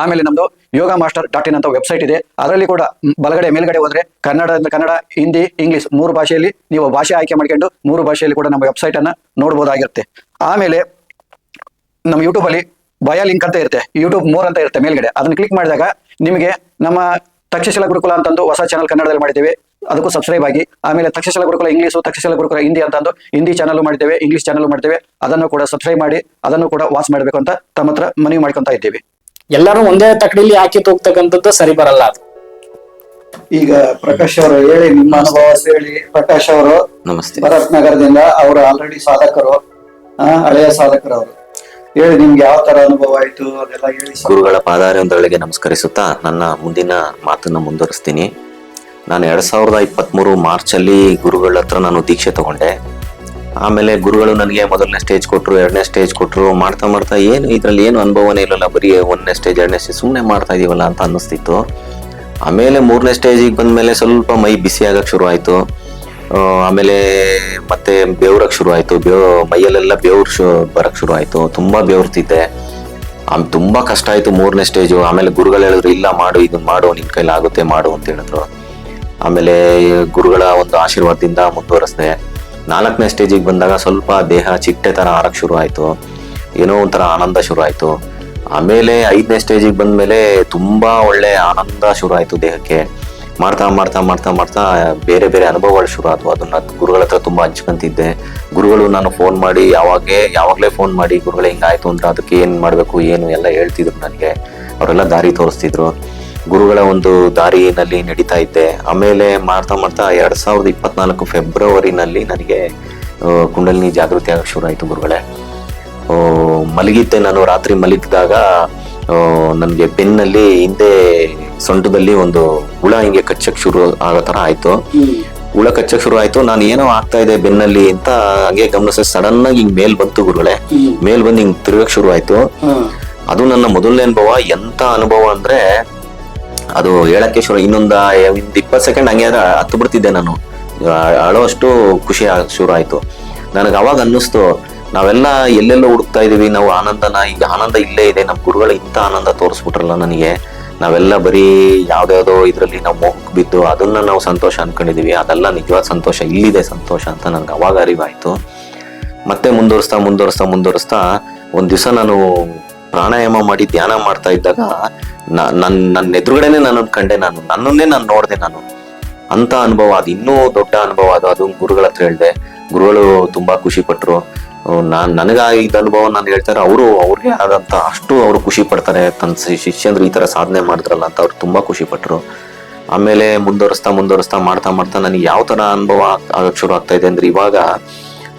ಆಮೇಲೆ ನಮ್ದು ಯೋಗ master dot in ಅಂತ ವೆಬ್ಸೈಟ್ ಇದೆ. ಅದರಲ್ಲಿ ಕೂಡ ಬಲಗಡೆ ಮೇಲ್ಗಡೆ ಹೋದ್ರೆ ಕನ್ನಡ ಕನ್ನಡ, ಹಿಂದಿ, ಇಂಗ್ಲಿಷ್ ಮೂರು ಭಾಷೆಯಲ್ಲಿ ನೀವು ಭಾಷೆ ಆಯ್ಕೆ ಮಾಡ್ಕೊಂಡು ಮೂರು ಭಾಷೆಯಲ್ಲಿ ಕೂಡ ನಮ್ಮ ವೆಬ್ಸೈಟ್ ಅನ್ನ ನೋಡಬಹುದಾಗಿರುತ್ತೆ ಆಮೇಲೆ ನಮ್ಮ ಯೂಟ್ಯೂಬ್ ಅಲ್ಲಿ ಬಯ ಲಿಂಕ್ ಅಂತ ಇರುತ್ತೆ. ಯೂಟ್ಯೂಬ್ ಮೋರ್ ಅಂತ ಇರುತ್ತೆ ಮೇಲ್ಗಡೆ. ಅದನ್ನ ಕ್ಲಿಕ್ ಮಾಡಿದಾಗ ನಿಮಗೆ ನಮ್ಮ ತಕ್ಷಶಿಲ ಗುರುಕುಲ ಅಂತಂದು ಹೊಸ ಚಾನಲ್ ಕನ್ನಡದಲ್ಲಿ ಮಾಡಿದ್ದೇವೆ. ಅದಕ್ಕೂ ಸಬ್ಸ್ಕ್ರೈಬ್ ಆಗಿ, ಆಮೇಲೆ ತಕ್ಷಶಿಲ ಗುರುಕುಲ ಇಂಗ್ಲೀಷು, ತಕ್ಷಶಿಲ ಗುರುಕುಲ ಹಿಂದಿ ಅಂತಂದು ಹಿಂದಿ ಚಾನಲ್ ಮಾಡಿದ್ದೇವೆ ಇಂಗ್ಲೀಷ್ ಚಾನಲ್ ಮಾಡಿದ್ದೇವೆ. ಅದನ್ನು ಕೂಡ ಸಬ್ಸ್ಕ್ರೈಬ್ ಮಾಡಿ, ಅದನ್ನು ಕೂಡ ವಾಚ್ ಮಾಡಬೇಕು ಅಂತ ತಮ್ಮ ಹತ್ರ ಮನವಿ ಮಾಡ್ಕೊತಾ ಇದ್ದೀವಿ. ಎಲ್ಲರೂ ಒಂದೇ ತಕಡಿಲಿ ಹಾಕಿ ತೂಗ್ತಕ್ಕಂಥದ್ದು ಸರಿ ಬರಲ್ಲ ಅದು. ಈಗ ಪ್ರಕಾಶ್ ಅವರು ಹೇಳಿ ನಿಮ್ಮ ಅನುಭವ ಹೇಳಿ. ಪ್ರಕಾಶ್ ಅವರು ನಮಸ್ತೆ. ಭರತ್ ನಗರದಿಂದ ಅವರು ಆಲ್ರೆಡಿ ಸಾಧಕರು. ಆ, ಹಳೆಯ ಸಾಧಕರು ಅವರು. ಹೇಳಿ ನಿಮ್ಗೆ ಯಾವ ತರ ಅನುಭವ ಆಯ್ತು? ಅದೆಲ್ಲ ಹೇಳಿ ಸ್ವಲ್ಪ. ಗುರುಗಳ ಪಾದಾರವಿಂದಗಳಿಗೆ ನಮಸ್ಕರಿಸುತ್ತಾ ನನ್ನ ಮುಂದಿನ ಮಾತನ್ನ ಮುಂದುವರಿಸ್ತೀನಿ. ನಾನು ಎರಡ್ ಸಾವಿರದ ಇಪ್ಪತ್ಮೂರು ಮಾರ್ಚ್ ಅಲ್ಲಿ ಗುರುಗಳ ಹತ್ರ ನಾನು ದೀಕ್ಷೆ ತಗೊಂಡೆ. ಆಮೇಲೆ ಗುರುಗಳು ನನಗೆ ಮೊದಲನೇ ಸ್ಟೇಜ್ ಕೊಟ್ಟರು ಎರಡನೇ ಸ್ಟೇಜ್ ಕೊಟ್ಟರು ಮಾಡ್ತಾ ಮಾಡ್ತಾ ಏನು ಇದರಲ್ಲಿ ಏನು ಅನುಭವನೇ ಇಲ್ಲಲ್ಲ, ಬರೀ ಒಂದನೇ ಸ್ಟೇಜ್ ಎರಡನೇ ಸ್ಟೇಜ್ ಸುಮ್ಮನೆ ಮಾಡ್ತಾ ಇದೀವಲ್ಲ ಅಂತ ಅನ್ನಿಸ್ತಿತ್ತು. ಆಮೇಲೆ ಮೂರನೇ ಸ್ಟೇಜಿಗೆ ಬಂದಮೇಲೆ ಸ್ವಲ್ಪ ಮೈ ಬಿಸಿ ಆಗಕ್ಕೆ ಶುರು ಆಯ್ತು. ಆಮೇಲೆ ಮತ್ತೆ ಬೆವರಕ್ ಶುರು ಆಯ್ತು. ಬೇವ್, ಮೈಯಲ್ಲೆಲ್ಲ ಬೇವ್ರ ಶು ಬರಕ್ಕೆ ಶುರು ಆಯ್ತು. ತುಂಬಾ ಬೆವರ್ತಿದ್ದೆ. ಆಮ್, ತುಂಬ ಕಷ್ಟ ಆಯ್ತು ಮೂರನೇ ಸ್ಟೇಜು ಆಮೇಲೆ ಗುರುಗಳು ಹೇಳಿದ್ರು, ಇಲ್ಲ, ಮಾಡು ಇದನ್ನ ಮಾಡು ನಿನ್ನ ಕೈಲಿ ಆಗುತ್ತೆ ಮಾಡು, ಅಂತ ಹೇಳಿದ್ರು. ಆಮೇಲೆ ಗುರುಗಳ ಒಂದು ಆಶೀರ್ವಾದದಿಂದ ಮುಂದುವರೆಸ್ದೆ. ನಾಲ್ಕನೇ ಸ್ಟೇಜಿಗೆ ಬಂದಾಗ ಸ್ವಲ್ಪ ದೇಹ ಚಿಟ್ಟೆ ಥರ ಆರಕ್ಕೆ ಶುರು ಆಯಿತು. ಏನೋ ಒಂಥರ ಆನಂದ ಶುರು ಆಯಿತು. ಆಮೇಲೆ ಐದನೇ ಸ್ಟೇಜಿಗೆ ಬಂದಮೇಲೆ ತುಂಬ ಒಳ್ಳೆ ಆನಂದ ಶುರು ಆಯಿತು ದೇಹಕ್ಕೆ. ಮಾಡ್ತಾ ಮಾಡ್ತಾ ಮಾಡ್ತಾ ಮಾಡ್ತಾ ಬೇರೆ ಬೇರೆ ಅನುಭವಗಳು ಶುರು ಆದವು. ಅದನ್ನ ಗುರುಗಳ ಹತ್ರ ತುಂಬ ಹಂಚ್ಕೊಂತಿದ್ದೆ. ಗುರುಗಳು ನಾನು ಫೋನ್ ಮಾಡಿ ಯಾವಾಗೆ, ಯಾವಾಗಲೇ ಫೋನ್ ಮಾಡಿ ಗುರುಗಳೇ ಹಿಂಗಾಯ್ತು ಅಂದ್ರೆ ಅದಕ್ಕೆ ಏನು ಮಾಡಬೇಕು, ಏನು ಎಲ್ಲ ಹೇಳ್ತಿದ್ರು ನನಗೆ. ಅವರೆಲ್ಲ ದಾರಿ ತೋರಿಸ್ತಿದ್ರು. ಗುರುಗಳ ಒಂದು ದಾರಿನಲ್ಲಿ ನಡೀತಾ ಇದ್ದೆ. ಆಮೇಲೆ ಮಾಡ್ತಾ ಮಾಡ್ತಾ ಎರಡ್ ಸಾವಿರದ ಇಪ್ಪತ್ನಾಲ್ಕು ಫೆಬ್ರವರಿನಲ್ಲಿ ನನಗೆ ಕುಂಡಲಿನಿ ಜಾಗೃತಿ ಆಗಕ್ಕೆ ಶುರು ಆಯ್ತು ಗುರುಗಳೇ. ಮಲಗಿದ್ದೆ ನಾನು. ರಾತ್ರಿ ಮಲಗಿದಾಗ ನನಗೆ ಬೆನ್ನಲ್ಲಿ ಹಿಂದೆ ಸೊಂಟದಲ್ಲಿ ಒಂದು ಹುಳ ಹಿಂಗೆ ಕಚ್ಚಕ್ ಶುರು ಆಗೋ ತರ ಆಯ್ತು. ಹುಳ ಕಚ್ಚಕ್ ಶುರು ಆಯ್ತು. ನಾನು ಏನೋ ಆಗ್ತಾ ಇದೆ ಬೆನ್ನಲ್ಲಿ ಅಂತ ಹಂಗೆ ಗಮನಿಸ ಸಡನ್ ಆಗಿ ಹಿಂಗ್ ಮೇಲ್ ಬಂತು ಗುರುಗಳೇ. ಮೇಲ್ ಬಂದು ಹಿಂಗ್ ತಿರುಗಕ್ ಶುರು ಆಯ್ತು. ಅದು ನನ್ನ ಮೊದಲನೇ ಅನುಭವ. ಎಂತ ಅನುಭವ ಅಂದ್ರೆ ಅದು ಹೇಳಕ್ಕೆ ಶುರು ಇನ್ನೊಂದು ಒಂದು ಇಪ್ಪತ್ ಸೆಕೆಂಡ್ ಹಂಗೆ ಹತ್ತು ಬಿಡ್ತಿದ್ದೆ ನಾನು. ಅಳೋಷ್ಟು ಖುಷಿ ಶುರು ಆಯಿತು. ನನಗೆ ಅವಾಗ ಅನ್ನಿಸ್ತು, ನಾವೆಲ್ಲ ಎಲ್ಲೆಲ್ಲೋ ಹುಡುಕ್ತಾ ಇದೀವಿ, ನಾವು ಆನಂದನ, ಈಗ ಆನಂದ ಇಲ್ಲೇ ಇದೆ ನಮ್ಮ ಗುರುಗಳು ಇಂಥ ಆನಂದ ತೋರಿಸ್ಬಿಟ್ರಲ್ಲ ನನಗೆ. ನಾವೆಲ್ಲ ಬರೀ ಯಾವ್ದಾವುದೋ ಇದರಲ್ಲಿ ನಾವು ಮೋಹಕ್ಕೆ ಬಿದ್ದು ಅದನ್ನ ನಾವು ಸಂತೋಷ ಅನ್ಕೊಂಡಿದೀವಿ. ಅದೆಲ್ಲ ನಿಜವಾದ ಸಂತೋಷ, ಇಲ್ಲಿದೆ ಸಂತೋಷ ಅಂತ ನನಗೆ ಅವಾಗ ಅರಿವಾಯ್ತು. ಮತ್ತೆ ಮುಂದುವರಿಸ್ತಾ ಮುಂದುವರಿಸ್ತಾ ಮುಂದುವರಿಸ್ತಾ ಒಂದು ದಿವಸ ನಾನು ಪ್ರಾಣಾಯಾಮ ಮಾಡಿ ಧ್ಯಾನ ಮಾಡ್ತಾ ಇದ್ದಾಗ ನ- ನನ್ ನನ್ನ ಎದುರುಗಡೆನೆ ನಾನು ಕಂಡೆ ನಾನು. ನನ್ನನ್ನೇ ನಾನು ನೋಡಿದೆ ನಾನು. ಅಂತ ಅನುಭವ ಅದು ಇನ್ನೂ ದೊಡ್ಡ ಅನುಭವ ಅದು ಅದು ಗುರುಗಳ ಹತ್ರ ಹೇಳ್ದೆ. ಗುರುಗಳು ತುಂಬಾ ಖುಷಿ ಪಟ್ರು. ನಾನ್ ನನಗ ಅನುಭವ ನಾನು ಹೇಳ್ತಾರೆ, ಅವರು ಅವ್ರಿಗೆ ಆದಂತ ಅಷ್ಟು ಅವರು ಖುಷಿ ಪಡ್ತಾರೆ. ತನ್ನ ಶಿಷ್ಯಂದ್ರು ಈ ತರ ಸಾಧನೆ ಮಾಡಿದ್ರಲ್ಲ ಅಂತ ಅವ್ರು ತುಂಬಾ ಖುಷಿ ಪಟ್ರು. ಆಮೇಲೆ ಮುಂದುವರಿಸ್ತಾ ಮುಂದುವರಿಸ್ತಾ ಮಾಡ್ತಾ ಮಾಡ್ತಾ ನನಗೆ ಯಾವ ತರ ಅನುಭವ ಆಗ್- ಆಗಕ್ ಶುರು ಆಗ್ತಾ ಇದೆ ಅಂದ್ರೆ ಇವಾಗ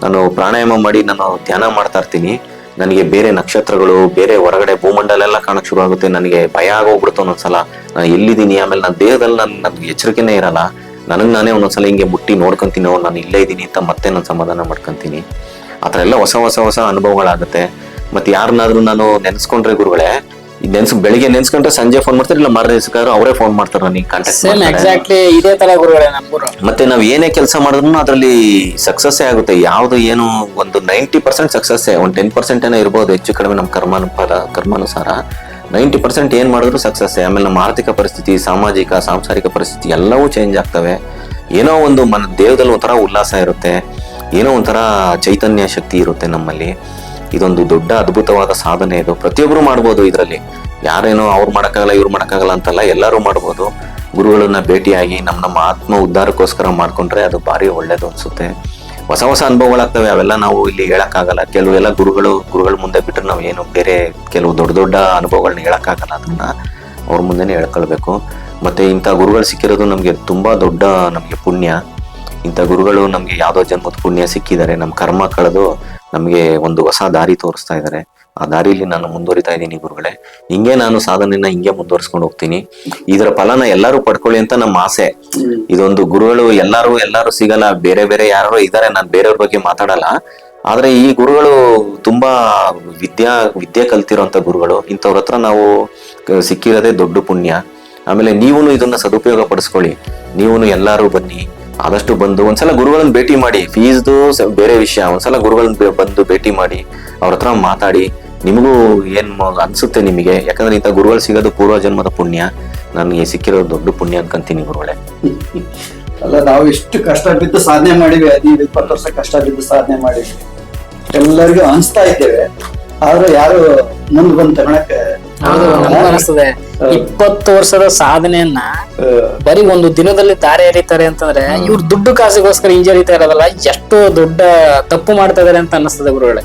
ನಾನು ಪ್ರಾಣಾಯಾಮ ಮಾಡಿ ನಾನು ಧ್ಯಾನ ಮಾಡ್ತಾ ಇರ್ತೀನಿ. ನನಗೆ ಬೇರೆ ನಕ್ಷತ್ರಗಳು, ಬೇರೆ ಹೊರಗಡೆ ಭೂಮಂಡಲ ಎಲ್ಲ ಕಾಣಕ್ ಶುರು ಆಗುತ್ತೆ, ನನಗೆ ಭಯ ಆಗೋಗ್ಬಿಡುತ್ತೆ ಒಂದೊಂದ್ಸಲ. ನಾನು ಎಲ್ಲಿದ್ದೀನಿ? ಆಮೇಲೆ ನನ್ನ ದೇಹದಲ್ಲಿ ನನ್ನ ನನ್ಗೆ ಎಚ್ಚರಿಕೆನೇ ಇರಲ್ಲ. ನನಗ್ ನಾನೇ ಒಂದೊಂದ್ಸಲ ಹಿಂಗೆ ಮುಟ್ಟಿ ನೋಡ್ಕೊಂತೀನಿ ನಾನು ಇಲ್ಲೇ ಇದ್ದೀನಿ ಅಂತ ಮತ್ತೆ ನಾನು ಸಮಾಧಾನ ಮಾಡ್ಕೊಂತೀನಿ. ಆ ಥರ ಎಲ್ಲ ಹೊಸ ಹೊಸ ಹೊಸ ಅನುಭವಗಳಾಗುತ್ತೆ. ಮತ್ತೆ ಯಾರನ್ನಾದ್ರೂ ನಾನು ನೆನೆಸ್ಕೊಂಡ್ರೆ ಗುರುಗಳೇ ನೆನ್ಸ್ ಬೆಳಿಗ್ಗೆ ನೆನ್ಸ್ಕೊಂಡ್ರೆ ಸಂಜೆ ಫೋನ್ ಮಾಡ್ತಾರೆ ಇಲ್ಲ ಮರ ನೆನ್ಸ್ಕೊಂಡ್ರೆ ಅವರೇ ಫೋನ್ ಮಾಡ್ತಾರೆ ನನಗೆ ಕಾಂಟ್ಯಾಕ್ಟ್ ಸೇಮ್ ಎಕ್ಸಾಕ್ಟ್ಲಿ ಇದೇ ತರ ಗುರುಗಳೇ ಮತ್ತೆ ನಾವು ಏನೇ ಕೆಲಸ ಮಾಡಿದ್ರು ಅದರಲ್ಲಿ ಸಕ್ಸಸ್ ಆಗುತ್ತೆ. ಯಾವ್ದು ಏನು ಒಂದು ನೈಂಟಿ ಪರ್ಸೆಂಟ್ ಸಕ್ಸಸ್ ಒಂದು ಟೆನ್ ಪರ್ಸೆಂಟ್ ಏನೋ ಇರ್ಬೋದು ಹೆಚ್ಚು ಕಡಿಮೆ ನಮ್ಮ ಕರ್ಮಾನುಪಾತ ಕರ್ಮಾನುಸಾರ. ನೈಂಟಿ ಪರ್ಸೆಂಟ್ ಏನ್ ಮಾಡಿದ್ರು ಸಕ್ಸಸ್ ಆಮೇಲೆ ನಮ್ಮ ಆರ್ಥಿಕ ಪರಿಸ್ಥಿತಿ ಸಾಮಾಜಿಕ ಸಾಂಸಾರಿಕ ಪರಿಸ್ಥಿತಿ ಎಲ್ಲವೂ ಚೇಂಜ್ ಆಗ್ತವೆ. ಏನೋ ಒಂದು ಮನ ದೇಹದಲ್ಲಿ ಒಂಥರ ಉಲ್ಲಾಸ ಇರುತ್ತೆ. ಏನೋ ಒಂಥರ ಚೈತನ್ಯ ಶಕ್ತಿ ಇರುತ್ತೆ ನಮ್ಮಲ್ಲಿ. ಇದೊಂದು ದೊಡ್ಡ ಅದ್ಭುತವಾದ ಸಾಧನೆ ಇದು. ಪ್ರತಿಯೊಬ್ಬರು ಮಾಡ್ಬೋದು ಇದರಲ್ಲಿ. ಯಾರೇನೋ ಅವ್ರು ಮಾಡೋಕ್ಕಾಗಲ್ಲ, ಇವ್ರು ಮಾಡೋಕ್ಕಾಗಲ್ಲ ಅಂತಲ್ಲ ಎಲ್ಲರೂ ಮಾಡ್ಬೋದು. ಗುರುಗಳನ್ನ ಭೇಟಿಯಾಗಿ ನಮ್ಮ ನಮ್ಮ ಆತ್ಮ ಉದ್ಧಾರಕ್ಕೋಸ್ಕರ ಮಾಡ್ಕೊಂಡ್ರೆ ಅದು ಭಾರಿ ಒಳ್ಳೇದು ಅನಿಸುತ್ತೆ. ಹೊಸ ಹೊಸ ಅನುಭವಗಳಾಗ್ತವೆ, ಅವೆಲ್ಲ ನಾವು ಇಲ್ಲಿ ಹೇಳೋಕ್ಕಾಗಲ್ಲ. ಕೆಲವೆಲ್ಲ ಗುರುಗಳು, ಗುರುಗಳ ಮುಂದೆ ಬಿಟ್ಟರೆ ನಾವು ಏನು ಬೇರೆ ಕೆಲವು ದೊಡ್ಡ ದೊಡ್ಡ ಅನುಭವಗಳನ್ನ ಹೇಳೋಕ್ಕಾಗಲ್ಲ ಅದನ್ನ. ಅವ್ರ ಮುಂದೆನೆ ಹೇಳ್ಕೊಳ್ಬೇಕು. ಮತ್ತೆ ಇಂಥ ಗುರುಗಳು ಸಿಕ್ಕಿರೋದು ನಮಗೆ ತುಂಬಾ ದೊಡ್ಡ ನಮಗೆ ಪುಣ್ಯ. ಇಂಥ ಗುರುಗಳು ನಮಗೆ ಯಾವುದೋ ಜನ್ಮದ ಪುಣ್ಯ ಸಿಕ್ಕಿದ್ದಾರೆ. ನಮ್ಮ ಕರ್ಮ ಕಳೆದು ನಮಗೆ ಒಂದು ಹೊಸ ದಾರಿ ತೋರಿಸ್ತಾ ಇದ್ದಾರೆ ಆ ದಾರಿಲಿ ನಾನು ಮುಂದುವರಿತಾ ಇದ್ದೀನಿ ಗುರುಗಳೇ. ಹಿಂಗೆ ನಾನು ಸಾಧನೆಯನ್ನ ಹಿಂಗೆ ಮುಂದುವರಿಸ್ಕೊಂಡು ಹೋಗ್ತೀನಿ. ಇದರ ಫಲನ ಎಲ್ಲರೂ ಪಡ್ಕೊಳ್ಳಿ ಅಂತ ನಮ್ಮ ಆಸೆ. ಇದೊಂದು ಗುರುಗಳು ಎಲ್ಲಾರು ಎಲ್ಲರೂ ಸಿಗಲ್ಲ, ಬೇರೆ ಬೇರೆ ಯಾರು ಇದಾರೆ, ನಾನು ಬೇರೆಯವ್ರ ಬಗ್ಗೆ ಮಾತಾಡಲ್ಲ. ಆದ್ರೆ ಈ ಗುರುಗಳು ತುಂಬಾ ವಿದ್ಯಾ, ವಿದ್ಯೆ ಕಲ್ತಿರುವಂತ ಗುರುಗಳು. ಇಂಥವ್ರ ಹತ್ರ ನಾವು ಸಿಕ್ಕಿರೋದೇ ದೊಡ್ಡ ಪುಣ್ಯ. ಆಮೇಲೆ ನೀವು ಇದನ್ನ ಸದುಪಯೋಗ ಪಡಿಸ್ಕೊಳ್ಳಿ. ನೀವು ಎಲ್ಲಾರು ಬನ್ನಿ. ಆದಷ್ಟು ಬಂದು ಒಂದ್ಸಲ ಗುರುಗಳನ್ನ ಭೇಟಿ ಮಾಡಿ ಫೀಸ್ದು ಬೇರೆ ವಿಷಯ, ಒಂದ್ಸಲ ಗುರುಗಳನ್ನ ಬಂದು ಭೇಟಿ ಮಾಡಿ, ಅವ್ರ ಹತ್ರ ಮಾತಾಡಿ, ನಿಮಗೂ ಏನ್ ಅನ್ಸುತ್ತೆ ನಿಮಗೆ? ಯಾಕಂದ್ರೆ ಇಂಥ ಗುರುಗಳು ಸಿಗೋದು ಪೂರ್ವ ಜನ್ಮದ ಪುಣ್ಯ. ನನಗೆ ಸಿಕ್ಕಿರೋ ದೊಡ್ಡ ಪುಣ್ಯ ಅನ್ಕಂತೀನಿ ಗುರುಗಳೇ. ಅಲ್ಲ, ನಾವು ಎಷ್ಟು ಕಷ್ಟ ಬಿದ್ದು ಸಾಧನೆ ಮಾಡಿವಿ, ಹದಿನೈದು, ಇಪ್ಪತ್ತು ವರ್ಷ ಕಷ್ಟ ಬಿದ್ದು ಸಾಧನೆ ಮಾಡಿವಿ ಎಲ್ಲರಿಗೂ ಅನ್ಸ್ತಾ ಇದ್ದೇವೆ. ಆದ್ರೆ ಯಾರು ಮುಂದ್ ಬಂದ್ ತಗೊಳಕ್ ಹೌದು ನಮ್ಗೂ ಅನಿಸ್ತದೆ. ಇಪ್ಪತ್ತು ವರ್ಷದ ಸಾಧನೆಯನ್ನ ಬರೀ ಒಂದು ದಿನದಲ್ಲಿ ದಾರಿ ಎರಿತಾರೆ ಅಂತಂದ್ರೆ ಇವ್ರು ದುಡ್ಡು ಕಾಸಿಗೋಸ್ಕರ ಹಿಂಜರಿತಾ ಇರೋದಲ್ಲ ಎಷ್ಟು ದೊಡ್ಡ ತಪ್ಪು ಮಾಡ್ತಾ ಇದಾರೆ ಅಂತ ಅನ್ನಿಸ್ತದೆ ಗುರುಗಳೇ.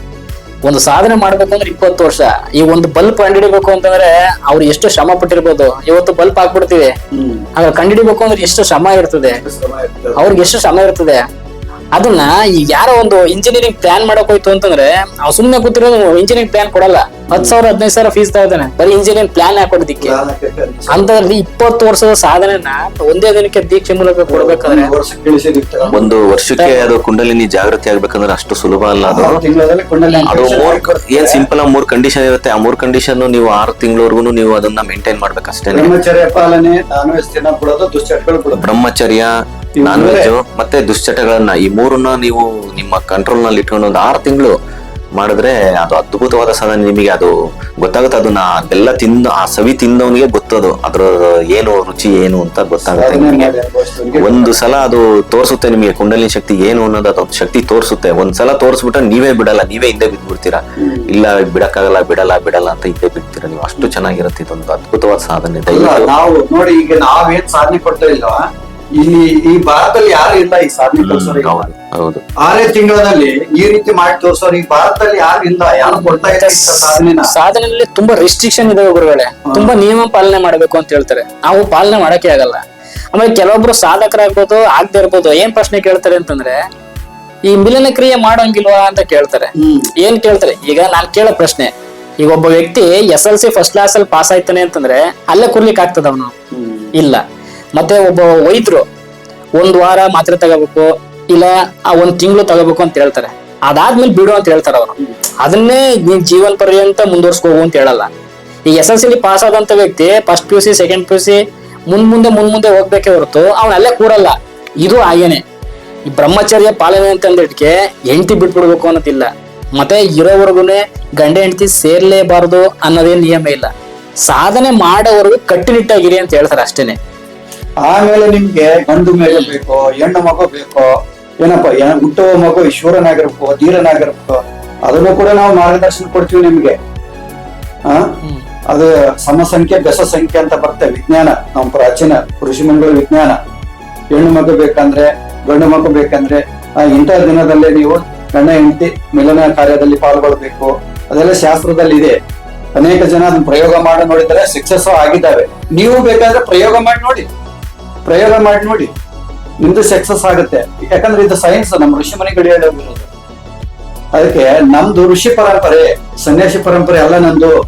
ಒಂದು ಸಾಧನೆ ಮಾಡ್ಬೇಕು ಅಂದ್ರೆ ಇಪ್ಪತ್ತು ವರ್ಷ. ಈ ಒಂದು ಬಲ್ಪ್ ಕಂಡಿಡಿಬೇಕು ಅಂತಂದ್ರೆ ಅವ್ರು ಎಷ್ಟು ಶ್ರಮ ಪಟ್ಟಿರ್ಬೋದು. ಇವತ್ತು ಬಲ್ಪ್ ಹಾಕ್ಬಿಡ್ತೀವಿ. ಆಗ ಕಂಡಿಡಿಬೇಕು ಅಂದ್ರೆ ಎಷ್ಟು ಶ್ರಮ ಇರ್ತದೆ. ಅವ್ರಿಗೆ ಎಷ್ಟು ಶ್ರಮ ಇರ್ತದೆ. ಅದನ್ನ ಈಗ ಯಾರೋ ಒಂದು ಇಂಜಿನಿಯರಿಂಗ್ ಪ್ಲಾನ್ ಮಾಡಕ್ ಹೋಯ್ತು ಅಂತಂದ್ರೆ ಅವ್ನು ಸುಮ್ನೆ ಕೂತಿರೋದು ಇಂಜಿನಿಯರಿಂಗ್ ಪ್ಲಾನ್ ಕೊಡಲ್ಲ. ಹತ್ ಸಾವಿರ ಹದಿನೈದು ಸಾವಿರ ಫೀಸ್ ತಗೋತಾನೆ. ಬರೀ ಇಂಜಿನಿಯರಿಂಗ್ ಪ್ಲಾನ್ ಹಾಕೊಡೋದಿಕ್ಕೆ. ಅಂತಂದ್ರೆ. ಅಂತದ್ರಲ್ಲಿ ಇಪ್ಪತ್ತು ವರ್ಷದ ಸಾಧನೆನ ಒಂದೇ ದಿನಕ್ಕೆ ದೀಕ್ಷೆ ಮೂಲಕ ಕೊಡ್ಬೇಕಾದ್ರೆ. ಒಂದು ವರ್ಷಕ್ಕೆ ಅದು ಕುಂಡಲಿನಿ ಜಾಗೃತಿ ಆಗ್ಬೇಕಂದ್ರೆ ಅಷ್ಟು ಸುಲಭ ಅಲ್ಲ ಅದು. ಅದು ಮೂರ್ ಏನ್ ಸಿಂಪಲ್ ಆಗಿ ಮೂರ್ ಕಂಡೀಷನ್ ಇರುತ್ತೆ ಆ ಮೂರ್ ಕಂಡೀಷನ್ ನೀವು ಆರು ತಿಂಗಳವರೆಗೂ ನೀವು ಅದನ್ನ ಮೇಂಟೈನ್ ಮಾಡ್ಬೇಕಷ್ಟೇ ಬ್ರಹ್ಮಚರ್ಯ ಪಾಲನೆ ನಾನ್ ವೆಜ್ ಮತ್ತೆ ದುಶ್ಚಟಗಳನ್ನ ಈ ಮೂರನ್ನ ನೀವು ನಿಮ್ಮ ಕಂಟ್ರೋಲ್ನಲ್ಲಿ ಇಟ್ಕೊಂಡು ಒಂದು ಆರು ತಿಂಗಳು ಮಾಡಿದ್ರೆ ಅದು ಅದ್ಭುತವಾದ ಸಾಧನೆ ನಿಮಗೆ. ಅದು ಗೊತ್ತಾಗುತ್ತೆ ಅದನ್ನ ಅದೆಲ್ಲ ತಿಂದು ಆ ಸವಿ ತಿಂದವನಿಗೆ ಗೊತ್ತದು. ಅದ್ರ ಏನು ರುಚಿ ಏನು ಅಂತ ಗೊತ್ತಾಗುತ್ತೆ. ನಿಮಗೆ ಒಂದು ಸಲ ಅದು ತೋರಿಸುತ್ತೆ ನಿಮಗೆ ಕುಂಡಲಿನಿ ಶಕ್ತಿ ಏನು ಅನ್ನೋದು ಅದೊಂದು ಶಕ್ತಿ ತೋರಿಸುತ್ತೆ. ಒಂದ್ ಸಲ ತೋರಿಸ್ಬಿಟ್ರೆ ನೀವೇ ಬಿಡಲ್ಲ ನೀವೇ ಹಿಂದೆ ಬಿದ್ದ್ಬಿಡ್ತೀರಾ ಇಲ್ಲ ಬಿಡಕ್ಕಾಗಲ್ಲ ಬಿಡಲ್ಲ ಬಿಡಲ್ಲ ಅಂತ ಹಿಂದೆ ಬಿಡ್ತೀರಾ ನೀವು? ಅಷ್ಟು ಚೆನ್ನಾಗಿರುತ್ತೆ ಇದೊಂದು ಅದ್ಭುತವಾದ ಸಾಧನೆ. ನಾವು ನೋಡಿ ಈಗ ನಾವೇನ್ ಸಾಧನೆ ಪಡ್ತಾ ಇಲ್ವಾ? ಇಲ್ಲಿ ಈ ಭಾರತದಲ್ಲಿ ಯಾರು ಇಲ್ಲ ಈ ಸಾಧನೆ ಇಲ್ಲ. ಹೌದು ಆರೇ ತಿಂಗಳಲ್ಲಿ ಈ ರೀತಿ ಮಾಡಿ ತೋರ್ಸೋರು ಈ ಭಾರತದಲ್ಲಿ ಯಾರು ಇಲ್ಲ? ಯಾರು ಕೊಡ್ತಾ ಇಲ್ಲ ಇಂಥ ಸಾಧನೆನ? ಸಾಧನೆಯಲ್ಲಿ ತುಂಬಾ ರಿಸ್ಟ್ರಿಕ್ಷನ್ ಇದೆ ಗುರುಗಳೇ. ತುಂಬಾ ನಿಯಮ ಪಾಲನೆ ಮಾಡ್ಬೇಕು ಅಂತ ಹೇಳ್ತಾರೆ. ನಾವು ಪಾಲನೆ ಮಾಡಕ್ಕೆ ಆಗಲ್ಲ. ಆಮೇಲೆ ಕೆಲವೊಬ್ರು ಸಾಧಕರಾಗ್ಬೋದು ಆಗದೆ ಇರ್ಬೋದು ಏನ್ ಪ್ರಶ್ನೆ ಕೇಳ್ತಾರೆ ಅಂತಂದ್ರೆ ಈ ಮಿಲನ ಕ್ರಿಯೆ ಮಾಡೋಂಗಿಲ್ವಾ ಅಂತ ಕೇಳ್ತಾರೆ. ಹ್ಮ್. ಏನ್ ಕೇಳ್ತಾರೆ? ಈಗ ನಾನ್ ಕೇಳೋ ಪ್ರಶ್ನೆ ಈಗ ಒಬ್ಬ ವ್ಯಕ್ತಿ S L C first class ಅಲ್ಲಿ ಪಾಸ್ ಆಯ್ತಾನೆ ಅಂತಂದ್ರೆ ಅಲ್ಲೇ ಕುರ್ಲಿಕ್ಕೆ ಆಗ್ತದ ಅವನು ಇಲ್ಲ. ಮತ್ತೆ ಒಬ್ಬ ವೈದ್ಯರು ಒಂದ್ ವಾರ ಮಾತ್ರೆ ತಗೋಬೇಕು, ಇಲ್ಲ ಆ ಒಂದ್ ತಿಂಗಳು ತಗೋಬೇಕು ಅಂತ ಹೇಳ್ತಾರೆ. ಅದಾದ್ಮೇಲೆ ಬಿಡು ಅಂತ ಹೇಳ್ತಾರೆ ಅವರು. ಅದನ್ನೇ ನೀನ್ ಜೀವನ ಪರ್ಯಂತ ಮುಂದುವರ್ಸ್ಕೋಗು ಅಂತ ಹೇಳಲ್ಲ. ಈ ಎಸ್ ಎಲ್ ಸಿ ಪಾಸ್ ಆದಂತ ವ್ಯಕ್ತಿ first P U C second P U C ಮುಂದ್ ಮುಂದೆ ಮುಂದ್ ಮುಂದೆ ಹೋಗ್ಬೇಕೇ ಹೊರತು ಅವ್ನ ಅಲ್ಲೇ ಕೂರಲ್ಲ. ಇದು ಹಾಗೇನೆ. ಈ ಬ್ರಹ್ಮಚರ್ಯ ಪಾಲನೆ ಅಂತಂದಿಟ್ಕೆ ಹೆಂಡತಿ ಬಿಟ್ಬಿಡ್ಬೇಕು ಅನ್ನೋದಿಲ್ಲ. ಮತ್ತೆ ಇರೋವರೆಗುನೆ ಗಂಡ ಹೆಂಡತಿ ಸೇರ್ಲೇಬಾರದು ಅನ್ನೋದೇ ನಿಯಮ ಇಲ್ಲ. ಸಾಧನೆ ಮಾಡೋವರೆಗೂ ಕಟ್ಟುನಿಟ್ಟಾಗಿರಿ ಅಂತ ಹೇಳ್ತಾರೆ ಅಷ್ಟೇನೆ. ಆಮೇಲೆ ನಿಮ್ಗೆ ಗಂಡು ಮೇಲೆ ಬೇಕೋ ಹೆಣ್ಣು ಮಗು ಬೇಕೋ ಏನಪ್ಪ ಏನ್ ಹುಟ್ಟುವ ಮಗು ಈಶ್ವರನಾಗಿರ್ಬೇಕು ಧೀರನಾಗಿರ್ಬೇಕು ಅದನ್ನು ಕೂಡ ನಾವು ಮಾರ್ಗದರ್ಶನ ಕೊಡ್ತೀವಿ ನಿಮ್ಗೆ. ಆ? ಅದು ಸಮಸಂಖ್ಯೆ ಬೆಸ ಸಂಖ್ಯೆ ಅಂತ ಬರ್ತೆ ವಿಜ್ಞಾನ. ನಮ್ಮ ಪ್ರಾಚೀನ ಋಷಿಮುನಿಗಳ ವಿಜ್ಞಾನ. ಹೆಣ್ಣು ಮಗು ಬೇಕಂದ್ರೆ ಗಂಡು ಮಗು ಬೇಕಂದ್ರೆ ಆ ಇಂಥ ದಿನದಲ್ಲೇ ನೀವು ಗಂಡ ಹೆಂಡತಿ ಮಿಲನ ಕಾರ್ಯದಲ್ಲಿ ಪಾಲ್ಗೊಳ್ಬೇಕು. ಅದೆಲ್ಲ ಶಾಸ್ತ್ರದಲ್ಲಿ ಇದೆ. ಅನೇಕ ಜನ ಅದನ್ನ ಪ್ರಯೋಗ ಮಾಡಿ ನೋಡಿದರೆ ಸಕ್ಸಸ್ ಆಗಿದ್ದಾವೆ. ನೀವು ಬೇಕಾದ್ರೆ ಪ್ರಯೋಗ ಮಾಡಿ ನೋಡಿ. ಪ್ರಯೋಗ ಮಾಡಿ ನೋಡಿ. ನಿಮ್ದು ಸಕ್ಸಸ್ ಆಗುತ್ತೆ. ಯಾಕಂದ್ರೆ ಇದು ಸೈನ್ಸ್ ನಮ್ಮ ಋಷಿ ಮನೆಗಳು ಗಡಿಯಾಡೋದು ಅದಕ್ಕೆ ನಮ್ದು ಋಷಿ ಪರಂಪರೆ, ಸನ್ಯಾಸಿ ಪರಂಪರೆ ಅಲ್ಲ ನಂದು.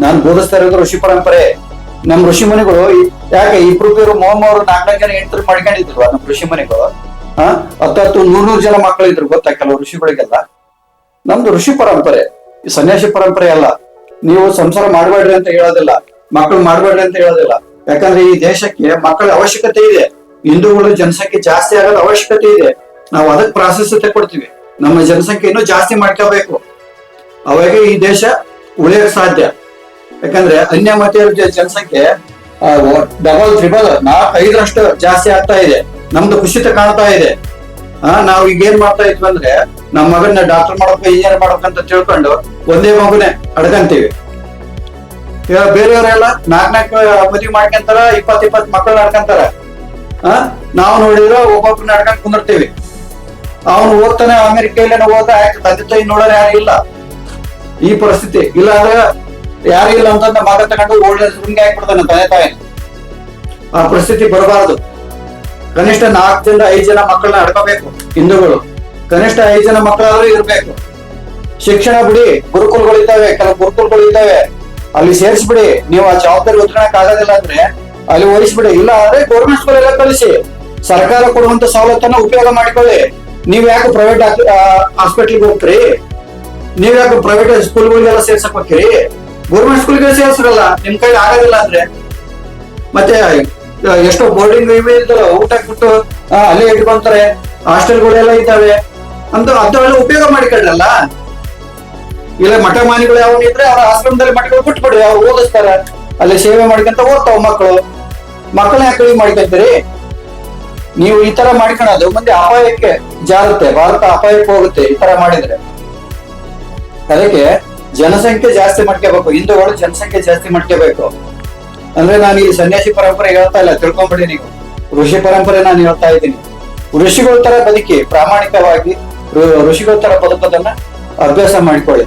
ನಾನು ಬೋಧಿಸ್ತಾ ಇರೋದು ಋಷಿ ಪರಂಪರೆ. ನಮ್ ಋಷಿ ಮನೆಗಳು ಯಾಕೆ ಇಬ್ರು ಬೇರು ಮೂವರು ನಾಲ್ಕು ಜನ ಮಾಡ್ಕೊಂಡಿದ್ರು ನಮ್ ಋಷಿ ಮನೆಗಳು? ಆ ಹತ್ತು ನೂರ್ ನೂರ್ ಜನ ಮಕ್ಕಳು ಇದ್ರು ಗೊತ್ತಾ ಕೆಲವು ಋಷಿಗಳಿಗೆಲ್ಲ? ನಮ್ದು ಋಷಿ ಪರಂಪರೆ. ಸನ್ಯಾಸಿ ಪರಂಪರೆ ಅಲ್ಲ. ನೀವು ಸಂಸಾರ ಮಾಡಬೇಡ್ರಿ ಅಂತ ಹೇಳೋದಿಲ್ಲ. ಮಕ್ಕಳು ಮಾಡಬೇಡ್ರಿ ಅಂತ ಹೇಳೋದಿಲ್ಲ. ಯಾಕಂದ್ರೆ ಈ ದೇಶಕ್ಕೆ ಮಕ್ಕಳ ಅವಶ್ಯಕತೆ ಇದೆ. ಹಿಂದೂಗಳು ಜನಸಂಖ್ಯೆ ಜಾಸ್ತಿ ಆಗೋದು ಅವಶ್ಯಕತೆ ಇದೆ. ನಾವು ಅದಕ್ಕೆ ಪ್ರಾಶಸ್ತ್ಯತೆ ಕೊಡ್ತೀವಿ. ನಮ್ಮ ಜನಸಂಖ್ಯೆ ಇನ್ನೂ ಜಾಸ್ತಿ ಮಾಡ್ಕೋಬೇಕು. ಅವಾಗ ಈ ದೇಶ ಉಳಿಯಕ್ ಸಾಧ್ಯ. ಯಾಕಂದ್ರೆ ಅನ್ಯ ಮತೀಯರ ಜನಸಂಖ್ಯೆ ಡಬಲ್ ತ್ರಿಬಲ್ ನಾಲ್ಕು, ಐದರಷ್ಟು ಜಾಸ್ತಿ ಆಗ್ತಾ ಇದೆ. ನಮ್ದು ಕುಸಿತ ಕಾಣ್ತಾ ಇದೆ. ಆ, ನಾವ್ ಈಗ ಏನ್ ಮಾಡ್ತಾ ಇದ್ವಿ ಅಂದ್ರೆ, ನಮ್ಮ ಮಗನ್ನ ಡಾಕ್ಟರ್ ಮಾಡಕ್ ಇಂಜಿನಿಯರ್ ಮಾಡಕ್ ಅಂತ ತಿಳ್ಕೊಂಡು ಒಂದೇ ಮಗುನೆ ಅಡ್ಕಂತೀವಿ ಇವಾಗ ಬೇರೆಯವರೆಲ್ಲ ನಾಲ್ಕ್ ನಾಲ್ಕು ಮದುವೆ ಮಾಡ್ಕೊಂತಾರ ಇಪ್ಪತ್ ಇಪ್ಪತ್ ಮಕ್ಕಳು ನಡ್ಕೊಂತಾರ ಆ? ನಾವು ನೋಡಿದ್ರೆ ಒಬ್ಬೊಬ್ರು ನಡ್ಕೊಂಡ್ ಕುಂದಿರ್ತೀವಿ. ಅವನು ಓದ್ತಾನೆ ಅಮೆರಿಕೆಯಲ್ಲೇನೋ ಹೋದ ಆಯ್ತು, ತಂದೆ ತಾಯಿ ನೋಡೋರು ಯಾರು ಇಲ್ಲ. ಈ ಪರಿಸ್ಥಿತಿ. ಇಲ್ಲ ಅಂದ್ರೆ ಯಾರು ಇಲ್ಲ ಅಂತ ಮಗ ತಗೊಂಡು ಒಳ್ಳೆ ಸುಮ್ಗೆ ಹಾಕ್ಬಿಡ್ತಾನೆ ತಂದೆ ತಾಯಿ. ಆ ಪರಿಸ್ಥಿತಿ ಬರಬಾರದು. ಕನಿಷ್ಠ ನಾಲ್ಕು ಜನ, ಐದು ಜನ ಮಕ್ಕಳನ್ನ ಅಡ್ಕೋಬೇಕು ಹಿಂದೂಗಳು. ಕನಿಷ್ಠ ಐದು ಜನ ಮಕ್ಕಳಾದ್ರೂ ಇರ್ಬೇಕು. ಶಿಕ್ಷಣ ಬಿಡಿ ಗುರುಕುಲಗಳು ಇದ್ದಾವೆ ಕೆಲವು ಗುರುಕುಲಗಳು ಇದ್ದಾವೆ ಅಲ್ಲಿ ಸೇರಿಸ್ಬಿಡಿ. ನೀವು ಆ ಜವಾಬ್ದಾರಿ ಹೊತ್ಕೊಳಕ್ ಆಗೋದಿಲ್ಲ ಅಂದ್ರೆ ಅಲ್ಲಿ ವಹಿಸ್ಬಿಡಿ ಇಲ್ಲ ಅಂದ್ರೆ ಗೌರ್ಮೆಂಟ್ ಸ್ಕೂಲ್ ಎಲ್ಲ ಕಳಿಸಿ. ಸರ್ಕಾರ ಕೊಡುವಂತ ಸವಲತ್ತನ್ನ ಉಪಯೋಗ ಮಾಡಿಕೊಳ್ಳಿ. ನೀವ್ ಯಾಕೆ ಪ್ರೈವೇಟ್ ಹಾಸ್ಪಿಟಲ್ ಹೋಗ್ತೀರಿ? ನೀವ್ ಯಾಕೆ ಪ್ರೈವೇಟ್ ಸ್ಕೂಲ್ಗಳಿಗೆಲ್ಲ ಸೇರ್ಸಕ್ ಹೋಗ್ತೀರಿ? ಗೌರ್ಮೆಂಟ್ ಸ್ಕೂಲ್ಗೆ ಸೇರ್ಸ್ರಲ್ಲ. ನಿಮ್ ಕೈ ಆಗೋದಿಲ್ಲ ಅಂದ್ರೆ. ಮತ್ತೆ ಎಷ್ಟೋ ಬೋರ್ಡಿಂಗ್ ಇವೆ ಇದ್ದಲ್ಲ ಊಟ ಕೊಟ್ಟು ಆ, ಅಲ್ಲೇ ಇಟ್ಕೊಂತಾರೆ. ಹಾಸ್ಟೆಲ್ಗಳೆಲ್ಲ ಇದ್ದಾವೆ. ಅಂತ ಅಂತವೆಲ್ಲ ಉಪಯೋಗ ಮಾಡಿಕೊಳ್ಳಲ್ಲ. ಇಲ್ಲ, ಮಠ ಮಾನಿಗಳು ಯಾವ ಇದ್ರೆ ಅವ್ರ ಆಶ್ರಮದಲ್ಲಿ ಮಠಗಳು ಬಿಟ್ಬಿಡ್ರಿ, ಅವ್ರು ಓದಿಸ್ತಾರ. ಅಲ್ಲಿ ಸೇವೆ ಮಾಡ್ಕೊಂತ ಓದ್ತಾವ ಮಕ್ಕಳು. ಮಕ್ಕಳ ಯಾಕೆ ಮಾಡ್ಕೊಂತೀರಿ ನೀವು ಈ ತರ ಮಾಡ್ಕೊಳೋದು ಮುಂದೆ ಅಪಾಯಕ್ಕೆ ಜಾರುತ್ತೆ, ಭಾರತ ಅಪಾಯಕ್ಕೆ ಹೋಗುತ್ತೆ ಈ ತರ ಮಾಡಿದ್ರೆ. ಅದಕ್ಕೆ ಜನಸಂಖ್ಯೆ ಜಾಸ್ತಿ ಮಾಡ್ಕೋಬೇಕು, ಹಿಂದೂಗಳು ಜನಸಂಖ್ಯೆ ಜಾಸ್ತಿ ಮಾಡ್ಕೋಬೇಕು. ಅಂದ್ರೆ ನಾನು ಈ ಸನ್ಯಾಸಿ ಪರಂಪರೆ ಹೇಳ್ತಾ ಇಲ್ಲ, ತಿಳ್ಕೊಂಬಿಡಿ ನೀವು. ಋಷಿ ಪರಂಪರೆ ನಾನು ಹೇಳ್ತಾ ಇದ್ದೀನಿ. ಋಷಿಗಳ ತರ ಬದುಕಿ ಪ್ರಾಮಾಣಿಕವಾಗಿ ಋಷಿಗಳ ತರ ಬದುಕೋದನ್ನ ಅಭ್ಯಾಸ ಮಾಡಿಕೊಳ್ಳಿ.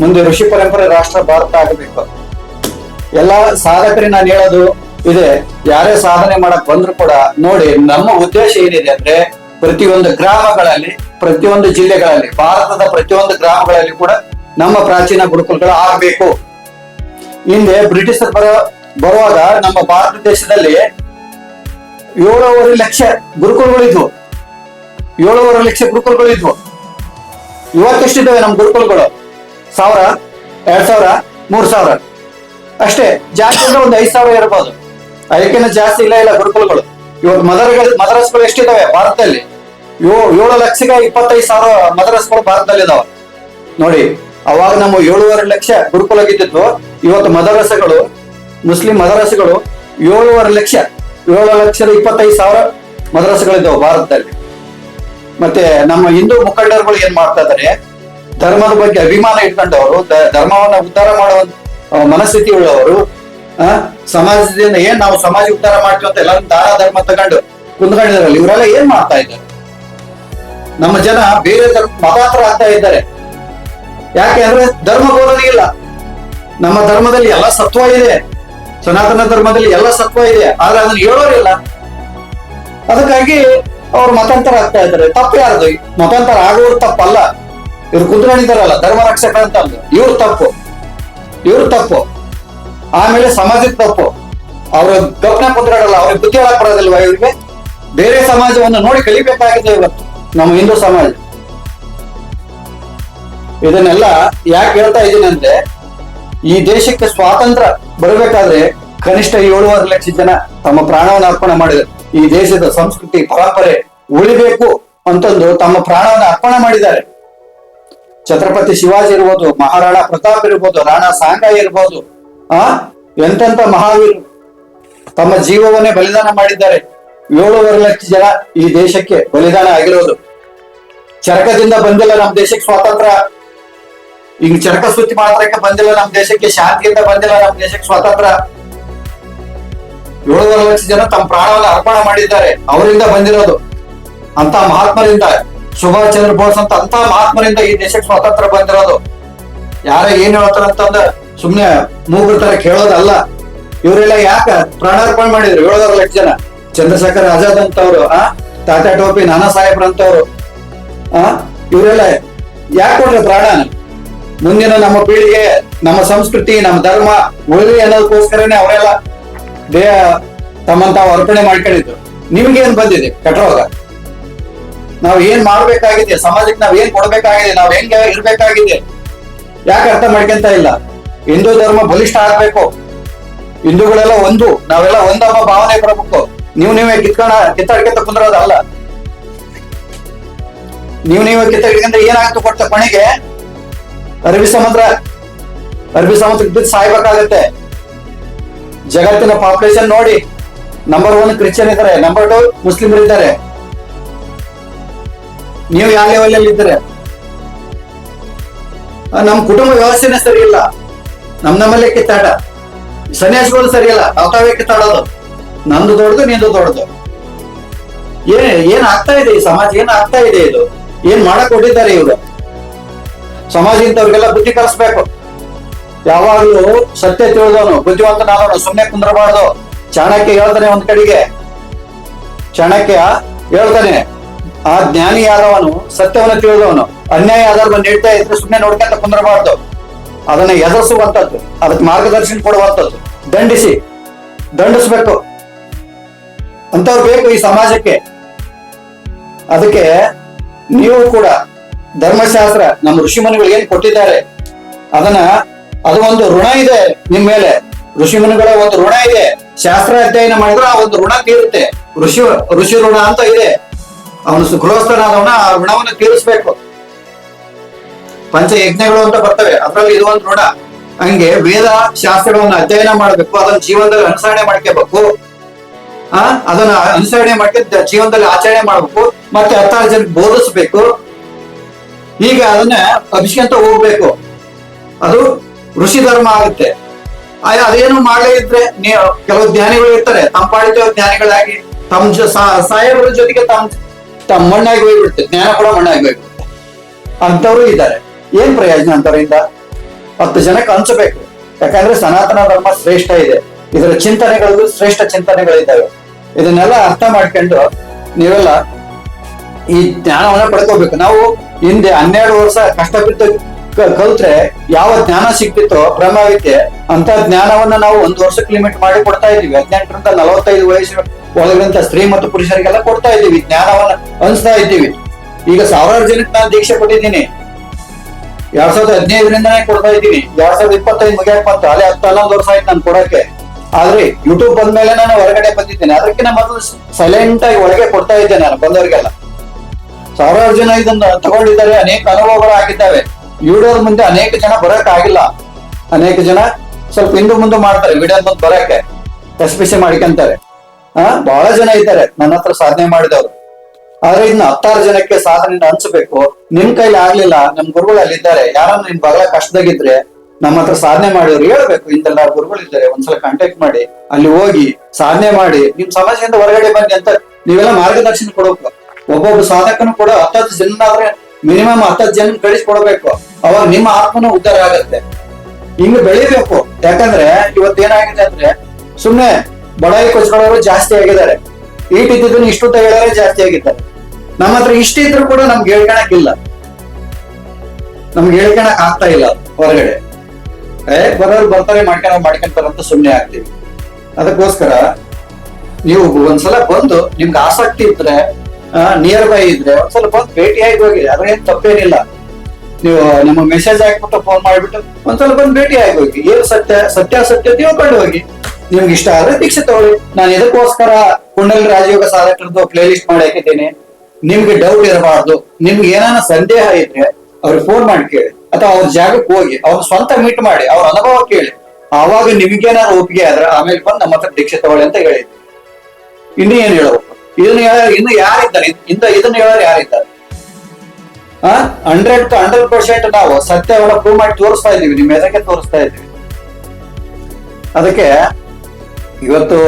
ಮುಂದೆ ಋಷಿ ಪರಂಪರೆ ರಾಷ್ಟ್ರ ಭಾರತ ಆಗಬೇಕು. ಎಲ್ಲ ಸಾಧಕರಿ ನಾನು ಹೇಳೋದು ಇದೆ. ಯಾರೇ ಸಾಧನೆ ಮಾಡಕ್ ಬಂದ್ರು ಕೂಡ ನೋಡಿ, ನಮ್ಮ ಉದ್ದೇಶ ಏನಿದೆ ಅಂದ್ರೆ ಪ್ರತಿಯೊಂದು ಗ್ರಾಮಗಳಲ್ಲಿ, ಪ್ರತಿಯೊಂದು ಜಿಲ್ಲೆಗಳಲ್ಲಿ, ಭಾರತದ ಪ್ರತಿಯೊಂದು ಗ್ರಾಮಗಳಲ್ಲಿ ಕೂಡ ನಮ್ಮ ಪ್ರಾಚೀನ ಗುರುಕುಲಗಳು ಆಗ್ಬೇಕು. ಹಿಂದೆ ಬ್ರಿಟಿಷರ್ ಬರೋ, ಬರುವಾಗ ನಮ್ಮ ಭಾರತ ದೇಶದಲ್ಲಿ ಏಳೂವರೆ ಲಕ್ಷ ಗುರುಕುಲಗಳಿದ್ವು ಏಳೂವರೆ ಲಕ್ಷ ಗುರುಕುಲಗಳಿದ್ವು ಇವತ್ತೆಷ್ಟಿದ್ದಾವೆ ನಮ್ಮ ಗುರುಕುಲಗಳು. ಸಾವಿರ, ಎರಡ್ ಸಾವಿರ, ಮೂರ್ ಸಾವಿರ. ಅಷ್ಟೇ, ಜಾಸ್ತಿ ಅಂದ್ರೆ ಒಂದು ಐದ್ ಸಾವಿರ ಇರಬಹುದು ಅದಕ್ಕಿಂತ ಜಾಸ್ತಿ ಇಲ್ಲ ಇಲ್ಲ, ಗುರುಕುಲಗಳು. ಇವತ್ತು ಮದರ್ಗಳು, ಮದರಸ್ಗಳು ಎಷ್ಟಿದಾವೆ ಭಾರತದಲ್ಲಿ? ಏಳು ಲಕ್ಷಕ್ಕೆ ಇಪ್ಪತ್ತೈದು ಸಾವಿರ ಮದರಸ್ಗಳು ಭಾರತದಲ್ಲಿ ಇದಾವೆ ನೋಡಿ, ಅವಾಗ ನಮ್ಮ ಏಳುವರೆ ಲಕ್ಷ ಗುರುಕುಲಗಿದ್ದಿತ್ತು ಇವತ್ತು ಮದರಸಗಳು, ಮುಸ್ಲಿಂ ಮದರಸಗಳು ಏಳುವರೆ ಲಕ್ಷ, ಏಳು ಲಕ್ಷದ ಇಪ್ಪತ್ತೈದು ಸಾವಿರ ಮದರಸಗಳಿದ್ದಾವೆ ಭಾರತದಲ್ಲಿ. ಮತ್ತೆ ನಮ್ಮ ಹಿಂದೂ ಮುಖಂಡರುಗಳು ಏನ್ ಮಾಡ್ತಾ ಇದಾರೆ? ಧರ್ಮದ ಬಗ್ಗೆ ಅಭಿಮಾನ ಇಟ್ಕೊಂಡವರು ಧರ್ಮವನ್ನ ಉದ್ಧಾರ ಮಾಡುವ ಆ, ಮನಸ್ಥಿತಿ ಉಳ್ಳವರು ಆ, ಸಮಾಜದಿಂದ ಏನ್ ನಾವು ಸಮಾಜ ಉದ್ಧಾರ ಮಾಡ್ತೀವಿ ಅಂತ ಎಲ್ಲರೂ ದಾನ ಧರ್ಮ ತಗೊಂಡು ಕುಂದ್ಕೊಂಡಿದಾರಲ್ಲ ಇವರೆಲ್ಲ ಏನ್ ಮಾಡ್ತಾ ಇದ್ದಾರೆ? ನಮ್ಮ ಜನ ಬೇರೆ ಧರ್ಮ ಮತಾಂತರ ಆಗ್ತಾ ಇದ್ದಾರೆ. ಯಾಕೆ ಅಂದ್ರೆ ಧರ್ಮ ಬೋಧನೆ ಇಲ್ಲ. ನಮ್ಮ ಧರ್ಮದಲ್ಲಿ ಎಲ್ಲ ಸತ್ವ ಇದೆ. ಸನಾತನ ಧರ್ಮದಲ್ಲಿ ಎಲ್ಲ ಸತ್ವ ಇದೆ. ಆದ್ರೆ ಅದನ್ನ ಹೇಳೋರಿಲ್ಲ. ಅದಕ್ಕಾಗಿ ಅವ್ರು ಮತಾಂತರ ಆಗ್ತಾ ಇದ್ದಾರೆ. ತಪ್ಪು ಯಾರ್ದು? ಮತಾಂತರ ಆಗೋರು ತಪ್ಪಲ್ಲ. ಇವ್ರು ಕುತ್ಕೊಂಡಿದ್ದಾರಲ್ಲ ಧರ್ಮ ರಕ್ಷಕ ಅಂತ ಅಂದ್ರು. ಇವ್ರು ತಪ್ಪು. ಇವ್ರು ತಪ್ಪು. ಆಮೇಲೆ ಸಮಾಜದ ತಪ್ಪು. ಅವ್ರ ಗಪ್ನ ಕುದ್ರಾಡಲ್ಲ ಅವ್ರಿಗೆ ಬುದ್ಧಿ ಹೇಳಕ್ ಬರೋದಿಲ್ವಾ ಇವ್ರಿಗೆ? ಬೇರೆ ಸಮಾಜವನ್ನು ನೋಡಿ ಕಲಿಬೇಕಾಗಿದೆ ಇವತ್ತು, ನಮ್ಮ ಹಿಂದೂ ಸಮಾಜ. ಇದನ್ನೆಲ್ಲ ಯಾಕೆ ಹೇಳ್ತಾ ಇದ್ದೀನಿ ಅಂದ್ರೆ, ಈ ದೇಶಕ್ಕೆ ಸ್ವಾತಂತ್ರ್ಯ ಬರಬೇಕಾದ್ರೆ ಕನಿಷ್ಠ ಏಳುವರೆ ಲಕ್ಷ ಜನ ತಮ್ಮ ಪ್ರಾಣವನ್ನು ಅರ್ಪಣೆ ಮಾಡಿದರು. ಈ ದೇಶದ ಸಂಸ್ಕೃತಿ, ಪರಂಪರೆ ಉಳಿಬೇಕು ಅಂತಂದು ತಮ್ಮ ಪ್ರಾಣವನ್ನು ಅರ್ಪಣೆ ಮಾಡಿದ್ದಾರೆ. ಛತ್ರಪತಿ ಶಿವಾಜಿ ಇರ್ಬೋದು, ಮಹಾರಾಣಾ ಪ್ರತಾಪ್ ಇರ್ಬೋದು, ರಾಣಾ ಸಾಂಗ ಇರ್ಬೋದು, ಆ ಎಂತೆಂತ ಮಹಾವೀರು ತಮ್ಮ ಜೀವವನ್ನೇ ಬಲಿದಾನ ಮಾಡಿದ್ದಾರೆ. ಏಳುವರೆ ಲಕ್ಷ ಜನ ಈ ದೇಶಕ್ಕೆ ಬಲಿದಾನ ಆಗಿರೋದು. ಚರಕದಿಂದ ಬಂದಿಲ್ಲ ನಮ್ಮ ದೇಶಕ್ಕೆ ಸ್ವಾತಂತ್ರ್ಯ. ಈಗ ಚರಕ ಸುತ್ತಿ ಮಾತ್ರಕ್ಕೆ ಬಂದಿಲ್ಲ ನಮ್ಮ ದೇಶಕ್ಕೆ, ಶಾಂತಿಯಿಂದ ಬಂದಿಲ್ಲ ನಮ್ಮ ದೇಶಕ್ಕೆ ಸ್ವಾತಂತ್ರ್ಯ. ಏಳುವರೆ ಲಕ್ಷ ಜನ ತಮ್ಮ ಪ್ರಾಣವನ್ನು ಅರ್ಪಣೆ ಮಾಡಿದ್ದಾರೆ. ಅವರಿಂದ ಬಂದಿರೋದು ಅಂತ ಮಹಾತ್ಮರಿಂದ. ಸುಭಾಷ್ ಚಂದ್ರ ಬೋಸ್ ಅಂತ ಅಂತ ಮಹಾತ್ಮರಿಂದ ಈ ದೇಶಕ್ಕೆ ಸ್ವಾತಂತ್ರ್ಯ ಬಂದಿರೋದು. ಯಾರ ಏನ್ ಹೇಳ್ತಾರ ಅಂತಂದ ಸುಮ್ನೆ ಮೂಗುರ್ತಾರೆ ಕೇಳೋದಲ್ಲ. ಇವರೆಲ್ಲ ಯಾಕ ಪ್ರಾಣಾರ್ಪಣೆ ಮಾಡಿದ್ರು? ಏಳುವರೆ ಲಕ್ಷ ಜನ. ಚಂದ್ರಶೇಖರ್ ಆಜಾದ್ ಅಂತವ್ರು, ಆ? ತಾತಾ ಟೋಪಿ ನಾನಾ ಸಾಹೇಬ್ರ ಅಂತವ್ರು, ಆ? ಇವರೆಲ್ಲ ಯಾಕೆ ಕೊಟ್ರೆ ಪ್ರಾಣ ಮುಂದಿನ ನಮ್ಮ ಪೀಳಿಗೆ, ನಮ್ಮ ಸಂಸ್ಕೃತಿ, ನಮ್ಮ ಧರ್ಮ ಉಳಿಲಿ ಅನ್ನೋದಕ್ಕೋಸ್ಕರನೇ ಅವರೆಲ್ಲ ದೇಹ ತಮ್ಮಂತ ಅರ್ಪಣೆ ಮಾಡ್ಕೊಂಡಿದ್ರು. ನಿಮ್ಗೇನ್ ಬಂದಿದೆ? ಕಟ್ಟೋಗ ನಾವ್ ಏನ್ ಮಾಡ್ಬೇಕಾಗಿದೆ? ಸಮಾಜಕ್ಕೆ ನಾವ್ ಏನ್ ಕೊಡ್ಬೇಕಾಗಿದೆ? ನಾವ್ ಹೆಂಗೆ ಇರ್ಬೇಕಾಗಿದೆ? ಯಾಕೆ ಅರ್ಥ ಮಾಡ್ಕೊಂತ ಇಲ್ಲ? ಹಿಂದೂ ಧರ್ಮ ಬಲಿಷ್ಠ ಆಗ್ಬೇಕು. ಹಿಂದೂಗಳೆಲ್ಲ ಒಂದು. ನಾವೆಲ್ಲ ಒಂದಮ್ಮ ಭಾವನೆ ಕೊಡ್ಬೇಕು. ನೀವು ನೀವೇ ಕಿತ್ಕೊಂಡ ಕಿತ್ತಾಡ್ಕೊಂತ ಕುಂದ್ರೋದಲ್ಲ. ನೀವು ನೀವೇ ಕಿತ್ತಾಡ್ಕೊಂಡ್ರೆ ಏನಾಗುತ್ತೆ ಕೊಡ್ತ ಕೊನೆಗೆ? ಅರಬಿ ಸಮುದ್ರ. ಅರಬಿ ಸಮುದ್ರ ಬಿದ್ದು ಸಾಯ್ಬೇಕಾಗತ್ತೆ. ಜಗತ್ತಿನ ಪಾಪ್ಯುಲೇಷನ್ ನೋಡಿ. ನಂಬರ್ ಒನ್ ಕ್ರಿಶ್ಚಿಯನ್ ಇದ್ದಾರೆ. ನಂಬರ್ ಟು ಮುಸ್ಲಿಮರು ಇದ್ದಾರೆ. ನೀವು ಯಾವ ಲೆವೆಲ್ ಅಲ್ಲಿ ಇದ್ರೆ ಆ, ನಮ್ ಕುಟುಂಬ ವ್ಯವಸ್ಥೆನೇ ಸರಿ ಇಲ್ಲ. ನಮ್ ನಮ್ಮಲ್ಲೇ ಕಿತ್ತಾಟ. ಸನ್ಯಾಸಿಗಳು ಸರಿ ಇಲ್ಲ. ತಾವೇ ಕಿತ್ತಾಡೋದು. ನಂದು ದೊಡ್ಡದು ನಿಂದು ದೊಡ್ಡದು. ಏನ್ ಏನ್ ಆಗ್ತಾ ಇದೆ ಈ ಸಮಾಜ? ಏನ್ ಆಗ್ತಾ ಇದೆ ಇದು? ಏನ್ ಮಾಡಕ್ ಕೊಟ್ಟಿದ್ದಾರೆ ಇವರು? ಸಮಾಜ ಇಂಥವ್ರಿಗೆಲ್ಲ ಬುದ್ಧಿ ಕಲಿಸ್ಬೇಕು. ಯಾವಾಗ್ಲೂ ಸತ್ಯ ತಿಳಿದವನು ಬುದ್ಧಿವಂತನಾದವನು ಸುಮ್ಮನೆ ಕುಂದ್ರಬಾರ್ದು. ಚಾಣಕ್ಯ ಹೇಳ್ತಾನೆ ಒಂದ್ ಕಡೆಗೆ. ಚಾಣಕ್ಯ ಹೇಳ್ತಾನೆ ಆ ಜ್ಞಾನಿ ಯಾರವನು ಸತ್ಯವನ್ನು ತಿಳಿದವನು. ಅನ್ಯಾಯ ಆಧಾರವನ್ನು ನೀಡ್ತಾ ಇದ್ರೆ ಸುಮ್ಮನೆ ನೋಡ್ಕೊಂತ ಕುಂದ್ರಬಾರ್ದು. ಅದನ್ನ ಎದುರಿಸುವಂತದ್ದು ಅದಕ್ಕೆ ಮಾರ್ಗದರ್ಶನ ಕೊಡುವಂತದ್ದು ದಂಡಿಸಿ, ದಂಡಿಸ್ಬೇಕು. ಅಂತವ್ರು ಬೇಕು ಈ ಸಮಾಜಕ್ಕೆ. ಅದಕ್ಕೆ ನೀವು ಕೂಡ ಧರ್ಮಶಾಸ್ತ್ರ, ನಮ್ಮ ಋಷಿಮುನಿಗಳು ಏನ್ ಕೊಟ್ಟಿದ್ದಾರೆ, ಅದನ್ನ, ಅದು ಒಂದು ಋಣ ಇದೆ ನಿಮ್ ಮೇಲೆ. ಋಷಿಮುನಿಗಳ ಒಂದು ಋಣ ಇದೆ. ಶಾಸ್ತ್ರ ಅಧ್ಯಯನ ಮಾಡಿದ್ರೆ ಆ ಒಂದು ಋಣ ತೀರುತ್ತೆ. ಋಷಿ ಋಷಿ ಋಣ ಅಂತ ಇದೆ. ಅವನು ಗೃಹಸ್ಥನಾದವನ ಆ ಋಣವನ್ನು ತೀರಿಸ್ಬೇಕು. ಪಂಚಯಜ್ಞಗಳು ಅಂತ ಬರ್ತವೆ, ಅದ್ರಲ್ಲಿ ಇದು ಒಂದು ಋಣ. ಹಂಗೆ ವೇದ ಶಾಸ್ತ್ರಗಳನ್ನ ಅಧ್ಯಯನ ಮಾಡ್ಬೇಕು, ಅದನ್ನ ಜೀವನದಲ್ಲಿ ಅನುಸರಣೆ ಮಾಡ್ಕೋಬೇಕು. ಆ, ಅದನ್ನ ಅನುಸರಣೆ ಮಾಡ್ಕೊಂಡು ಜೀವನದಲ್ಲಿ ಆಚರಣೆ ಮಾಡ್ಬೇಕು, ಮತ್ತೆ ಹತ್ತಾರು ಜನಕ್ಕೆ ಬೋಧಿಸ್ಬೇಕು. ಈಗ ಅದನ್ನ ಅಭಿಷ್ಕಂತ ಹೋಗ್ಬೇಕು. ಅದು ಋಷಿ ಧರ್ಮ ಆಗುತ್ತೆ. ಅದೇನು ಮಾಡಲೇ ಇದ್ರೆ ಕೆಲವು ಜ್ಞಾನಿಗಳು ಇರ್ತಾರೆ ತಂಪಾಳಿತ ಜ್ಞಾನಿಗಳಾಗಿ, ತಮ್ಮ ಸಾಹೇಬರ ಜೊತೆಗೆ ತಮ್ಮ ತಮ್ಮ ಮಣ್ಣಾಗಿ ಹೋಗ್ಬಿಡುತ್ತೆ. ಜ್ಞಾನ ಕೂಡ ಮಣ್ಣಾಗಿ ಹೋಗ್ಬಿಡುತ್ತೆ. ಅಂತವ್ರು ಇದ್ದಾರೆ. ಏನ್ ಪ್ರಯೋಜನ ಅಂತವರಿಂದ ಹತ್ತು ಜನಕ್ಕೆ ಹಂಚಬೇಕು. ಯಾಕಂದ್ರೆ ಸನಾತನ ಧರ್ಮ ಶ್ರೇಷ್ಠ ಇದೆ. ಇದರ ಚಿಂತನೆಗಳು ಶ್ರೇಷ್ಠ ಚಿಂತನೆಗಳಿದ್ದಾವೆ. ಇದನ್ನೆಲ್ಲ ಅರ್ಥ ಮಾಡ್ಕೊಂಡು ನೀವೆಲ್ಲ ಈ ಜ್ಞಾನವನ್ನ ಪಡ್ಕೋಬೇಕು. ನಾವು ಹಿಂದೆ ಹನ್ನೆರಡು ವರ್ಷ ಕಷ್ಟ ಬಿಟ್ಟು ಕಲ್ತ್ರೆ ಯಾವ ಜ್ಞಾನ ಸಿಕ್ತಿತ್ತೋ ಬ್ರಹ್ಮವಿದ್ಯೆ ಅಂತ ಜ್ಞಾನವನ್ನ ನಾವು ಒಂದು ವರ್ಷಕ್ಕೆ ಲಿಮಿಟ್ ಮಾಡಿ ಕೊಡ್ತಾ ಇದೀವಿ ಹದಿನೆಂಟರಿಂದ ನಲವತ್ತೈದು ವಯಸ್ಸು ಒಳಗಿರಂತ ಸ್ತ್ರೀ ಮತ್ತು ಪುರುಷರಿಗೆಲ್ಲ ಕೊಡ್ತಾ ಇದ್ದೀವಿ, ಜ್ಞಾನವನ್ನ ಹಂಚ್ತಾ ಇದ್ದೀವಿ. ಈಗ ಸಾವಿರಾರು ಜನಕ್ಕೆ ನಾನು ದೀಕ್ಷೆ ಕೊಟ್ಟಿದ್ದೀನಿ. ಎರಡ್ ಸಾವಿರದ ಹದಿನೈದರಿಂದನೇ ಕೊಡ್ತಾ ಇದ್ದೀನಿ. ಎರಡ್ ಸಾವಿರದ ಇಪ್ಪತ್ತೈದು ಮುಗಿಯಕ್ ಬಂತು. ಅಲ್ಲೇ ಹತ್ತು ಹನ್ನೊಂದು ವರ್ಷ ಆಯ್ತು ನಾನು ಕೊಡಕ್ಕೆ. ಆದ್ರೆ ಯೂಟ್ಯೂಬ್ ಬಂದ್ಮೇಲೆ ನಾನು ಹೊರಗಡೆ ಬಂದಿದ್ದೇನೆ. ಅದಕ್ಕಿಂತ ಮೊದಲು ಸೈಲೆಂಟ್ ಆಗಿ ಒಳಗೆ ಕೊಡ್ತಾ ಇದ್ದೆ ನಾನು ಬಂದವರಿಗೆಲ್ಲ. ಸಾವಿರಾರು ಜನ ಇದನ್ನ ತಗೊಂಡಿದ್ದಾರೆ. ಅನೇಕ ಅನುಭವಗಳು ಆಗಿದ್ದಾವೆ. ವಿಡಿಯೋದ ಮುಂದೆ ಅನೇಕ ಜನ ಬರಕ್ ಆಗಿಲ್ಲ ಅನೇಕ ಜನ ಸ್ವಲ್ಪ ಹಿಂದೆ ಮುಂದೆ ಮಾಡ್ತಾರೆ. ವಿಡಿಯೋ ಮುಂದೆ ಬರಕ್ಕೆ. ಎಸ್ಪೆಷಲ್ ಮಾಡ್ಕೊಂತಾರೆ. ಆ? ಬಹಳ ಜನ ಇದ್ದಾರೆ. ನನ್ನ ಹತ್ರ ಸಾಧನೆ ಮಾಡಿದವರು. ಆದ್ರೆ ಇನ್ನು ಹತ್ತಾರು ಜನಕ್ಕೆ ಸಾಧನೆ ಹಂಚಬೇಕು ನಿಮ್ ಕೈಲಿ ಆಗ್ಲಿಲ್ಲ, ನಮ್ ಗುರುಗಳು ಅಲ್ಲಿದ್ದಾರೆ. ಯಾರನ್ನ ನಿಮ್ ಬಹಳ ಕಷ್ಟದಾಗಿದ್ರೆ ನಮ್ಮ ಹತ್ರ ಸಾಧನೆ ಮಾಡಿದ್ರು ಹೇಳ್ಬೇಕು. ಇಂತೆಲ್ಲ ಗುರುಗಳಿದ್ದಾರೆ ಒಂದ್ಸಲ ಕಾಂಟ್ಯಾಕ್ಟ್ ಮಾಡಿ, ಅಲ್ಲಿ ಹೋಗಿ ಸಾಧನೆ ಮಾಡಿ. ನಿಮ್ ಸಮಾಜದಿಂದ ಹೊರಗಡೆ ಬನ್ನಿ ಅಂತ ನೀವೆಲ್ಲ ಮಾರ್ಗದರ್ಶನ ಕೊಡಬೇಕು. ಒಬ್ಬೊಬ್ಬ ಸಾಧಕನು ಕೂಡ ಹತ್ತತ್ತು ಜನ ಮಿನಿಮಮ್ ಹತ್ತತ್ತು ಜನ ಕಳಿಸಿ ಕೊಡಬೇಕು. ಅವಾಗ ನಿಮ್ಮ ಆತ್ಮನ ಉದ್ಧಾರ ಆಗತ್ತೆ. ಹಿಂಗ್ ಬೆಳಿಬೇಕು. ಯಾಕಂದ್ರೆ ಇವತ್ತೇನಾಗಿದೆ ಅಂದ್ರೆ ಸುಮ್ನೆ ಬಡಾಯಿ ಕೊಚ್ಕೊಳ್ಳೋರು ಜಾಸ್ತಿ ಆಗಿದ್ದಾರೆ. ಈಟಿದ್ದನ್ನು ಇಷ್ಟು ಹೇಳೋರೆ ಜಾಸ್ತಿ ಆಗಿದ್ದಾರೆ. ನಮ್ಮ ಹತ್ರ ಇಷ್ಟಿದ್ರು ಕೂಡ ನಮ್ಗೆ ಹೇಳ್ಕೊಳಕ್ಕಿಲ್ಲ. ನಮ್ಗೆ ಹೇಳ್ಕೊಳಕ್ ಆಗ್ತಾ ಇಲ್ಲ ಹೊರಗಡೆ. ಏ, ಬರೋರು ಬರ್ತಾರೆ ಮಾಡ್ಕೊಂಡ್ ಮಾಡ್ಕೊಂತಾರೆ ಅಂತ ಸುಮ್ಮನೆ ಆಗ್ತೀವಿ. ಅದಕ್ಕೋಸ್ಕರ ನೀವು ಒಂದ್ಸಲ ಬಂದು ನಿಮ್ಗೆ ಆಸಕ್ತಿ ಇದ್ರೆ ನಿಯರ್ ಬೈ ಇದ್ರೆ ಒಂದ್ಸಲ ಬಂದು ಆಗಿ ಹೋಗಿ ಅದ್ರೇನ್ ತಪ್ಪೇನಿಲ್ಲ. ನೀವು, ನಿಮ್ಮ ಮೆಸೇಜ್ ಹಾಕ್ಬಿಟ್ಟು ಫೋನ್ ಮಾಡ್ಬಿಟ್ಟು ಒಂದ್ಸಲ ಬಂದು ಭೇಟಿ ಆಗಿ ಹೋಗಿ. ಏನು ಸತ್ಯ? ಸತ್ಯಾಸತ್ಯ ತಿಳ್ಕೊಂಡು ಹೋಗಿ. ನಿಮ್ಗೆ ಇಷ್ಟ ಆದ್ರೆ ದೀಕ್ಷೆ ತಗೊಳ್ಳಿ ನಾನು ಇದಕ್ಕೋಸ್ಕರ ಕುಂಡಲಿ ರಾಜಯೋಗ ಸಾಧಕರದ್ದು ಪ್ಲೇ ಲಿಸ್ಟ್ ಮಾಡಿ ಹಾಕಿದ್ದೇನೆ. ನಿಮ್ಗೆ ಡೌಟ್ ಇರಬಾರ್ದು. ನಿಮ್ಗೆ ಏನಾನ ಸಂದೇಹ ಇದ್ರೆ ಅವ್ರಿಗೆ ಫೋನ್ ಮಾಡಿ ಕೇಳಿ. ಅಥವಾ ಅವ್ರ ಜಾಗಕ್ಕೆ ಹೋಗಿ ಅವ್ರ ಸ್ವಂತ ಮೀಟ್ ಮಾಡಿ, ಅವ್ರ ಅನುಭವ ಕೇಳಿ. ಆವಾಗ ನಿಮ್ಗೇನಾದ್ರು ಒಪ್ಪಿಗೆ ಆದ್ರೆ ಆಮೇಲೆ ಬಂದು ನಮ್ಮ ಹತ್ರ ದೀಕ್ಷೆ ತಗೊಳ್ಳಿ ಅಂತ ಹೇಳಿ ಇನ್ನು ಏನ್ ಹೇಳಬೇಕು? ಇದನ್ನ ಹೇಳ, ಇನ್ನು ಯಾರಿದ್ದಾರೆ? ಇಂತ ಇದನ್ನ ಹೇಳೋರು ಯಾರಿದ್ದಾರೆ? ಹಂಡ್ರೆಡ್ ಹಂಡ್ರೆಡ್ ಪರ್ಸೆಂಟ್ ನಾವು ಸತ್ಯವನ್ನ ಪ್ರೂವ್ ಮಾಡಿ ತೋರಿಸ್ತಾ ಇದೀವಿ ನಿಮ್ಮ ಎದಕ್ಕೆ ತೋರಿಸ್ತಾ ಇದೀವಿ ಅದಕ್ಕೆ ಇವತ್ತು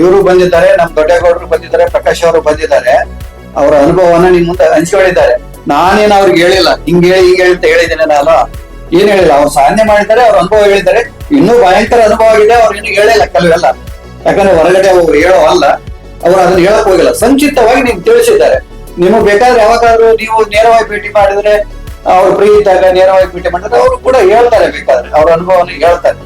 ಇವರು ಬಂದಿದ್ದಾರೆ ನಮ್ಮ ದೊಡ್ಡಗೌಡರು ಬಂದಿದ್ದಾರೆ, ಪ್ರಕಾಶ್ ಅವರು ಬಂದಿದ್ದಾರೆ. ಅವರ ಅನುಭವವನ್ನ ನಿಮ್ ಮುಂದೆ ಹಂಚಿಕೊಂಡಿದ್ದಾರೆ. ನಾನೇನು ಅವ್ರಿಗೆ ಹೇಳಿಲ್ಲ. ಹಿಂಗೆ ಹೇಳಿ, ಹಿಂಗ್ ಅಂತ ಹೇಳಿದ್ದೇನೆ ನಾನು. ಏನ್ ಹೇಳಿಲ್ಲ? ಅವ್ರು ಸಾಧನೆ ಮಾಡಿದ್ದಾರೆ, ಅವ್ರ ಅನುಭವ ಹೇಳಿದ್ದಾರೆ. ಇನ್ನೂ ಭಯಂಕರ ಅನುಭವ ಆಗಿದೆ, ಅವ್ರು ಇನ್ನು ಹೇಳಿಲ್ಲ ಕೆಲವೆಲ್ಲ. ಯಾಕಂದ್ರೆ ಹೊರಗಡೆ ಅವ್ರು ಹೇಳೋ ಅಲ್ಲ, ಅವ್ರು ಅದನ್ನ ಹೇಳಕ್ ಹೋಗಿಲ್ಲ. ಸಂಚಿತವಾಗಿ ನಿಮ್ಗೆ ತಿಳಿಸಿದ್ದಾರೆ. ನಿಮಗೆ ಬೇಕಾದ್ರೆ ಯಾವಾಗಾದ್ರೂ ನೀವು ನೇರವಾಗಿ ಭೇಟಿ ಮಾಡಿದ್ರೆ, ಅವ್ರು ಫ್ರೀ ಇದ್ದಾಗ ನೇರವಾಗಿ ಭೇಟಿ ಮಾಡಿದ್ರೆ, ಅವರು ಕೂಡ ಹೇಳ್ತಾರೆ ಬೇಕಾದ್ರೆ. ಅವ್ರ ಅನುಭವನ ಹೇಳ್ತಾರೆ.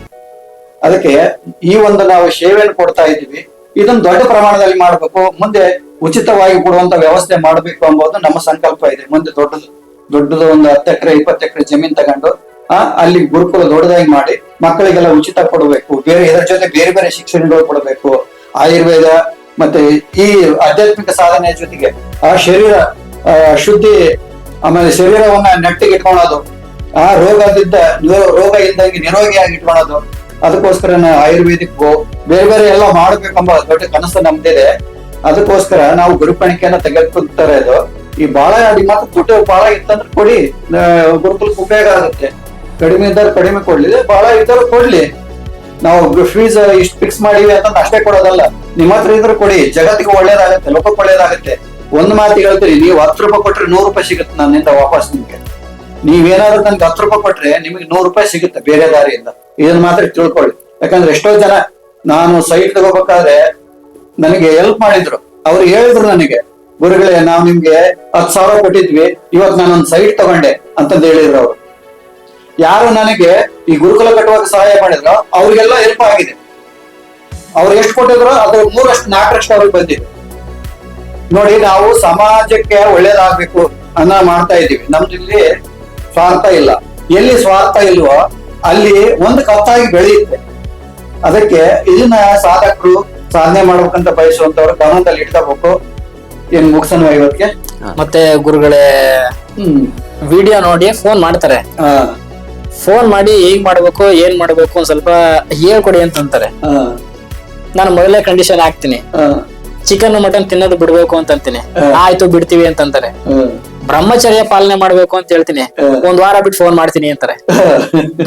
ಅದಕ್ಕೆ ಈ ಒಂದು ನಾವು ಸೇವೆಯನ್ನು ಕೊಡ್ತಾ ಇದ್ದೀವಿ. ಇದನ್ನು ದೊಡ್ಡ ಪ್ರಮಾಣದಲ್ಲಿ ಮಾಡಬೇಕು. ಮುಂದೆ ಉಚಿತವಾಗಿ ಕೊಡುವಂತ ವ್ಯವಸ್ಥೆ ಮಾಡಬೇಕು ಎಂಬುದು ನಮ್ಮ ಸಂಕಲ್ಪ ಇದೆ. ಮುಂದೆ ದೊಡ್ಡದು ದೊಡ್ಡದು ಒಂದು ಹತ್ತು ಎಕರೆ, ಇಪ್ಪತ್ತು ಎಕರೆ ಜಮೀನ್ ತಗೊಂಡು, ಆ, ಅಲ್ಲಿ ಗುರುಕುಲ ದೊಡ್ಡದಾಗಿ ಮಾಡಿ ಮಕ್ಕಳಿಗೆಲ್ಲ ಉಚಿತ ಕೊಡಬೇಕು. ಬೇರೆ, ಇದರ ಜೊತೆ ಬೇರೆ ಬೇರೆ ಶಿಕ್ಷಣಗಳು ಕೊಡಬೇಕು. ಆಯುರ್ವೇದ ಮತ್ತೆ ಈ ಆಧ್ಯಾತ್ಮಿಕ ಸಾಧನೆಯ ಜೊತೆಗೆ ಆ ಶರೀರ ಶುದ್ಧಿ, ಆಮೇಲೆ ಶರೀರವನ್ನ ನೆಟ್ಟಿಗೆ ಇಟ್ಕೊಳೋದು, ಆ ರೋಗದಿಂದ ರೋಗ ಇಲ್ದಂಗೆ ನಿರೋಗಿಯಾಗಿ ಇಟ್ಕೊಳೋದು ಅದಕ್ಕೋಸ್ಕರ ನಾವು ಆಯುರ್ವೇದಿಕ್ ಬೇರೆ ಬೇರೆ ಎಲ್ಲ ಮಾಡ್ಬೇಕೆಂಬ ದೊಡ್ಡ ಕನಸು ನಮ್ದಿದೆ. ಅದಕ್ಕೋಸ್ಕರ ನಾವು ಗುರುಪಣಿಕೆಯನ್ನ ತೆಗೆದುಕೊಳ್ತಾರೆ ಅದು. ಈ ಬಾಳ ನಿಮ್ಮ ದುಡ್ಡು ಬಾಳ ಇತ್ತಂದ್ರೆ ಕೊಡಿ. ಗುರುಕುಲಕ್ಕೆ ಉಪಯೋಗ ಆಗುತ್ತೆ. ಕಡಿಮೆ ಇದ್ದಾರೆ ಕಡಿಮೆ ಕೊಡ್ಲಿ. ಬಾಳ ಇದ್ದರೂ ಕೊಡ್ಲಿ. ನಾವು ಫೀಸ್ ಇಷ್ಟು ಫಿಕ್ಸ್ ಮಾಡಿವಿ ಅಂತ ಅಷ್ಟೇ ಕೊಡೋದಲ್ಲ. ನಿಮ್ಮ ಹತ್ರ ಇದ್ರೆ ಕೊಡಿ. ಜಗತ್ತಿಗೆ ಒಳ್ಳೇದಾಗತ್ತೆ, ಲೋಕಕ್ಕೆ ಒಳ್ಳೇದಾಗತ್ತೆ. ಒಂದ್ ಮಾತು ಹೇಳ್ತೀರಿ ನೀವು ಹತ್ತು ರೂಪಾಯಿ ಕೊಟ್ರೆ ನೂರು ರೂಪಾಯಿ ಸಿಗುತ್ತೆ ನನ್ನಿಂದ ವಾಪಸ್ ನಿಮ್ಗೆ. ನೀವೇನಾದ್ರೂ ನನ್ಗೆ ಹತ್ತು ರೂಪಾಯಿ ಕೊಟ್ರೆ ನಿಮಗೆ ನೂರು ರೂಪಾಯಿ ಸಿಗುತ್ತೆ ಬೇರೆ ದಾರಿಯಿಂದ. ಇದನ್ನ ಮಾತ್ರ ತಿಳ್ಕೊಳ್ಳಿ. ಯಾಕಂದ್ರೆ ಎಷ್ಟೋ ಜನ ನಾನು ಸೈಟ್ ತಗೋಬೇಕಾದ್ರೆ ನನಗೆ ಹೆಲ್ಪ್ ಮಾಡಿದ್ರು. ಅವ್ರು ಹೇಳಿದ್ರು ನನಗೆ, ಗುರುಗಳೇ, ನಾವು ನಿಮ್ಗೆ ಹತ್ತು ಸಾವಿರ ಕೊಟ್ಟಿದ್ವಿ, ಇವತ್ತು ನಾನೊಂದು ಸೈಟ್ ತಗೊಂಡೆ ಅಂತಂದು ಹೇಳಿದ್ರು ಅವರು. ಯಾರು ನನಗೆ ಈ ಗುರುಕುಲ ಕಟ್ಟುವಾಗ ಸಹಾಯ ಮಾಡಿದ್ರು ಅವ್ರಿಗೆಲ್ಲ ಹೆಲ್ಪ್ ಆಗಿದೆ. ಅವ್ರು ಎಷ್ಟು ಕೊಟ್ಟಿದ್ರು ಅದ್ರ ಮೂರಷ್ಟು ನಾಲ್ಕರಷ್ಟು ಅವ್ರಿಗೆ ಬಂದಿದೆ. ನೋಡಿ, ನಾವು ಸಮಾಜಕ್ಕೆ ಒಳ್ಳೇದಾಗ್ಬೇಕು ಅನ್ನ ಮಾಡ್ತಾ ಇದೀವಿ ನಮ್ದು ಇಲ್ಲಿ ಸ್ವಾರ್ಥ ಇಲ್ಲ. ಎಲ್ಲಿ ಸ್ವಾರ್ಥ ಇಲ್ವೋ ಅಲ್ಲಿ ಒಂದು ಕತ್ತಾಗಿ ಬೆಳೆಯುತ್ತೆ. ಅದಕ್ಕೆ ಇದನ್ನ ಸಾಧಕರು ಸಾಧನೆ ಮಾಡ್ಬೇಕಂತ ಬಯಸುವಂತವ್ರು ಗಮನದಲ್ಲಿ ಇಟ್ಕೋಬೇಕು. ಏನ್ ಮುಗಿಸೋಣ ಇವತ್ತಿಗೆ? ಮತ್ತೆ ಗುರುಗಳೇ ಹ್ಮ್. ವಿಡಿಯೋ ನೋಡಿ ಫೋನ್ ಮಾಡ್ತಾರೆ. ಫೋನ್ ಮಾಡಿ ಹೇಗ್ ಮಾಡ್ಬೇಕು ಏನ್ ಮಾಡ್ಬೇಕು ಒಂದ್ ಸ್ವಲ್ಪ ಹೇಳ್ಕೊಡಿ ಅಂತಂತಾರೆ ನಾನು ಮೊದಲೇ ಕಂಡೀಷನ್ ಹಾಕ್ತೀನಿ. ಆ, ಚಿಕನ್ ಮಟನ್ ತಿನ್ನೋದು ಬಿಡ್ಬೇಕು ಅಂತಂತೀನಿ ಆಯ್ತು ಬಿಡ್ತೀವಿ ಅಂತಂತಾರೆ. ಬ್ರಹ್ಮಚರ್ಯ ಪಾಲನೆ ಮಾಡ್ಬೇಕು ಅಂತ ಹೇಳ್ತೀನಿ. ಒಂದ್ ವಾರ ಬಿಟ್ಟು ಫೋನ್ ಮಾಡ್ತೀನಿ ಅಂತಾರೆ.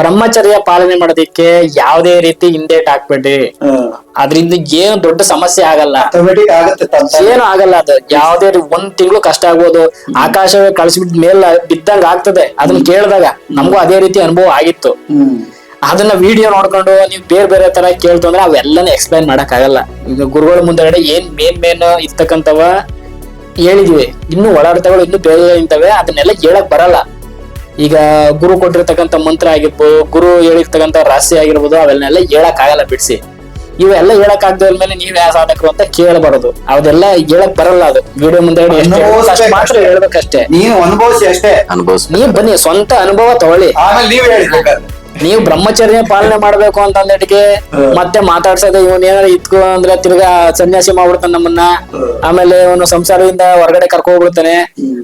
ಬ್ರಹ್ಮಚರ್ಯ ಪಾಲನೆ ಮಾಡೋದಿಕ್ಕೆ ಯಾವ್ದೇ ರೀತಿ ಹಿಂದೇಟ್ ಹಾಕ್ಬೇಡ್ರಿ ಆ. ಅದ್ರಿಂದ ಏನು ದೊಡ್ಡ ಸಮಸ್ಯೆ ಆಗಲ್ಲ. ಏನು ಆಗಲ್ಲ ಅದು. ಯಾವ್ದೇ ಒಂದ್ ತಿಂಗಳು ಕಷ್ಟ ಆಗ್ಬೋದು. ಆಕಾಶವೇ ಕಳಿಸ್ಬಿಟ್ ಮೇಲ್ ಬಿದ್ದಂಗ ಆಗ್ತದೆ. ಅದನ್ನ ಕೇಳಿದಾಗ ನಮಗೂ ಅದೇ ರೀತಿ ಅನುಭವ ಆಗಿತ್ತು. ಅದನ್ನ ವಿಡಿಯೋ ನೋಡ್ಕೊಂಡು ನೀವು ಬೇರೆ ಬೇರೆ ತರ ಕೇಳ್ತು ಅಂದ್ರೆ ಅವೆಲ್ಲನೂ ಎಕ್ಸ್ಪ್ಲೈನ್ ಮಾಡಕ್ ಆಗಲ್ಲ ಗುರುಗಳ ಮುಂದಗಡೆ ಏನ್ ಮೇನ್ ಮೇನ್ ಇರ್ತಕ್ಕಂಥವ ಹೇಳಿದ್ವಿ. ಇನ್ನು ಒಳಾರ್ಥಗಳು ಇನ್ನು ಬೇರೆ ಇಂತವೆ ಅದನ್ನೆಲ್ಲ ಹೇಳಕ್ ಬರಲ್ಲ. ಈಗ ಗುರು ಕೊಟ್ಟಿರ್ತಕ್ಕಂಥ ಮಂತ್ರ ಆಗಿರ್ಬೋದು ಗುರು ಹೇಳಿರ್ತಕ್ಕಂಥ ರಾಶಿ ಆಗಿರ್ಬೋದು ಅವೆಲ್ಲನೆಲ್ಲ ಹೇಳಕ್ ಆಗಲ್ಲ ಬಿಡಿಸಿ. ಇವೆಲ್ಲ ಹೇಳಕ್ ಆಗದೇ ಮೇಲೆ ನೀವ್ ಯಾವ ಸಾಧಕರು ಅಂತ ಕೇಳಬಾರದು. ಅದೆಲ್ಲ ಹೇಳಕ್ ಬರಲ್ಲ ಅದು. ವಿಡಿಯೋ ಮುಂದೆ ಎಷ್ಟು ಹೇಳ್ಬೇಕು ಅಷ್ಟ್ ಮಾತ್ರ ಹೇಳ್ಬೇಕಷ್ಟೇ. ನೀವು ಅನುಭವಿಸಿ ಅಷ್ಟೇ. ಅನುಭವಿಸಿ ನೀವ್ ಬನ್ನಿ ಸ್ವಂತ ಅನುಭವ ತಗೊಳ್ಳಿ. ಆಮೇಲೆ ನೀವ್ ಬ್ರಹ್ಮಚರ್ಯ ಪಾಲನೆ ಮಾಡ್ಬೇಕು ಅಂತ ಅಂದಟಿಗೆ ಮತ್ತೆ ಮಾತಾಡ್ಸೋದು ಇವನ್ ಏನಾರ ಇತ್ಕೋ ಅಂದ್ರೆ ತಿರ್ಗಾ ಸನ್ಯಾಸಿ ಮಾಡ್ಬಿಡ್ತಾನೆ ನಮ್ಮನ್ನ. ಆಮೇಲೆ ಅವನು ಸಂಸಾರದಿಂದ ಹೊರಗಡೆ ಕರ್ಕೊ ಹೋಗ್ಬಿಡ್ತಾನೆ.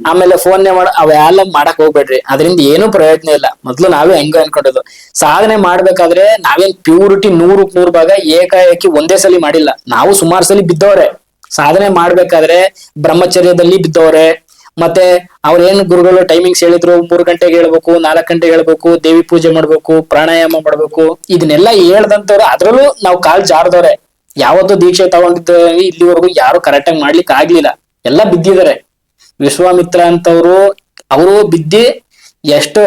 ಆಮೇಲೆ ಫೋನ್ ಮಾಡ ಅವೆಲ್ಲ ಮಾಡಕ್ ಹೋಗ್ಬೇಡ್ರಿ. ಅದರಿಂದ ಏನು ಪ್ರಯತ್ನ ಇಲ್ಲ. ಮೊದ್ಲು ನಾವೇ ಹೆಂಗ ಅನ್ಕೊಂಡದ್ದು. ಸಾಧನೆ ಮಾಡ್ಬೇಕಾದ್ರೆ ನಾವೇನ್ ಪ್ಯೂರಿಟಿ ನೂರು ನೂರು ಭಾಗ ಏಕಾಏಕಿ ಒಂದೇ ಸಲಿ ಮಾಡಿಲ್ಲ. ನಾವು ಸುಮಾರು ಸಲಿ ಬಿದ್ದವ್ರೆ. ಸಾಧನೆ ಮಾಡ್ಬೇಕಾದ್ರೆ ಬ್ರಹ್ಮಚರ್ಯದಲ್ಲಿ ಬಿದ್ದವ್ರೆ. ಮತ್ತೆ ಅವ್ರೇನು ಗುರುಗಳು ಟೈಮಿಂಗ್ಸ್ ಹೇಳಿದ್ರು? ಮೂರ್ ಗಂಟೆಗೆ ಹೇಳ್ಬೇಕು, ನಾಲ್ಕು ಗಂಟೆಗೆ ಹೇಳ್ಬೇಕು, ದೇವಿ ಪೂಜೆ ಮಾಡ್ಬೇಕು, ಪ್ರಾಣಾಯಾಮ ಮಾಡ್ಬೇಕು, ಇದನ್ನೆಲ್ಲ ಹೇಳ್ದಂತವ್ರು ಅದ್ರಲ್ಲೂ ನಾವು ಕಾಲ್ ಜಾರದವ್ರೆ. ಯಾವತ್ತೂ ದೀಕ್ಷೆ ತಗೊಂಡಿದ್ದ ಇಲ್ಲಿವರೆಗೂ ಯಾರು ಕರೆಕ್ಟಾಗಿ ಮಾಡ್ಲಿಕ್ಕೆ ಆಗ್ಲಿಲ್ಲ. ಎಲ್ಲ ಬಿದ್ದಿದ್ದಾರೆ ವಿಶ್ವಾಮಿತ್ರ ಅಂತವ್ರು, ಅವರು ಬಿದ್ದಿ ಎಷ್ಟು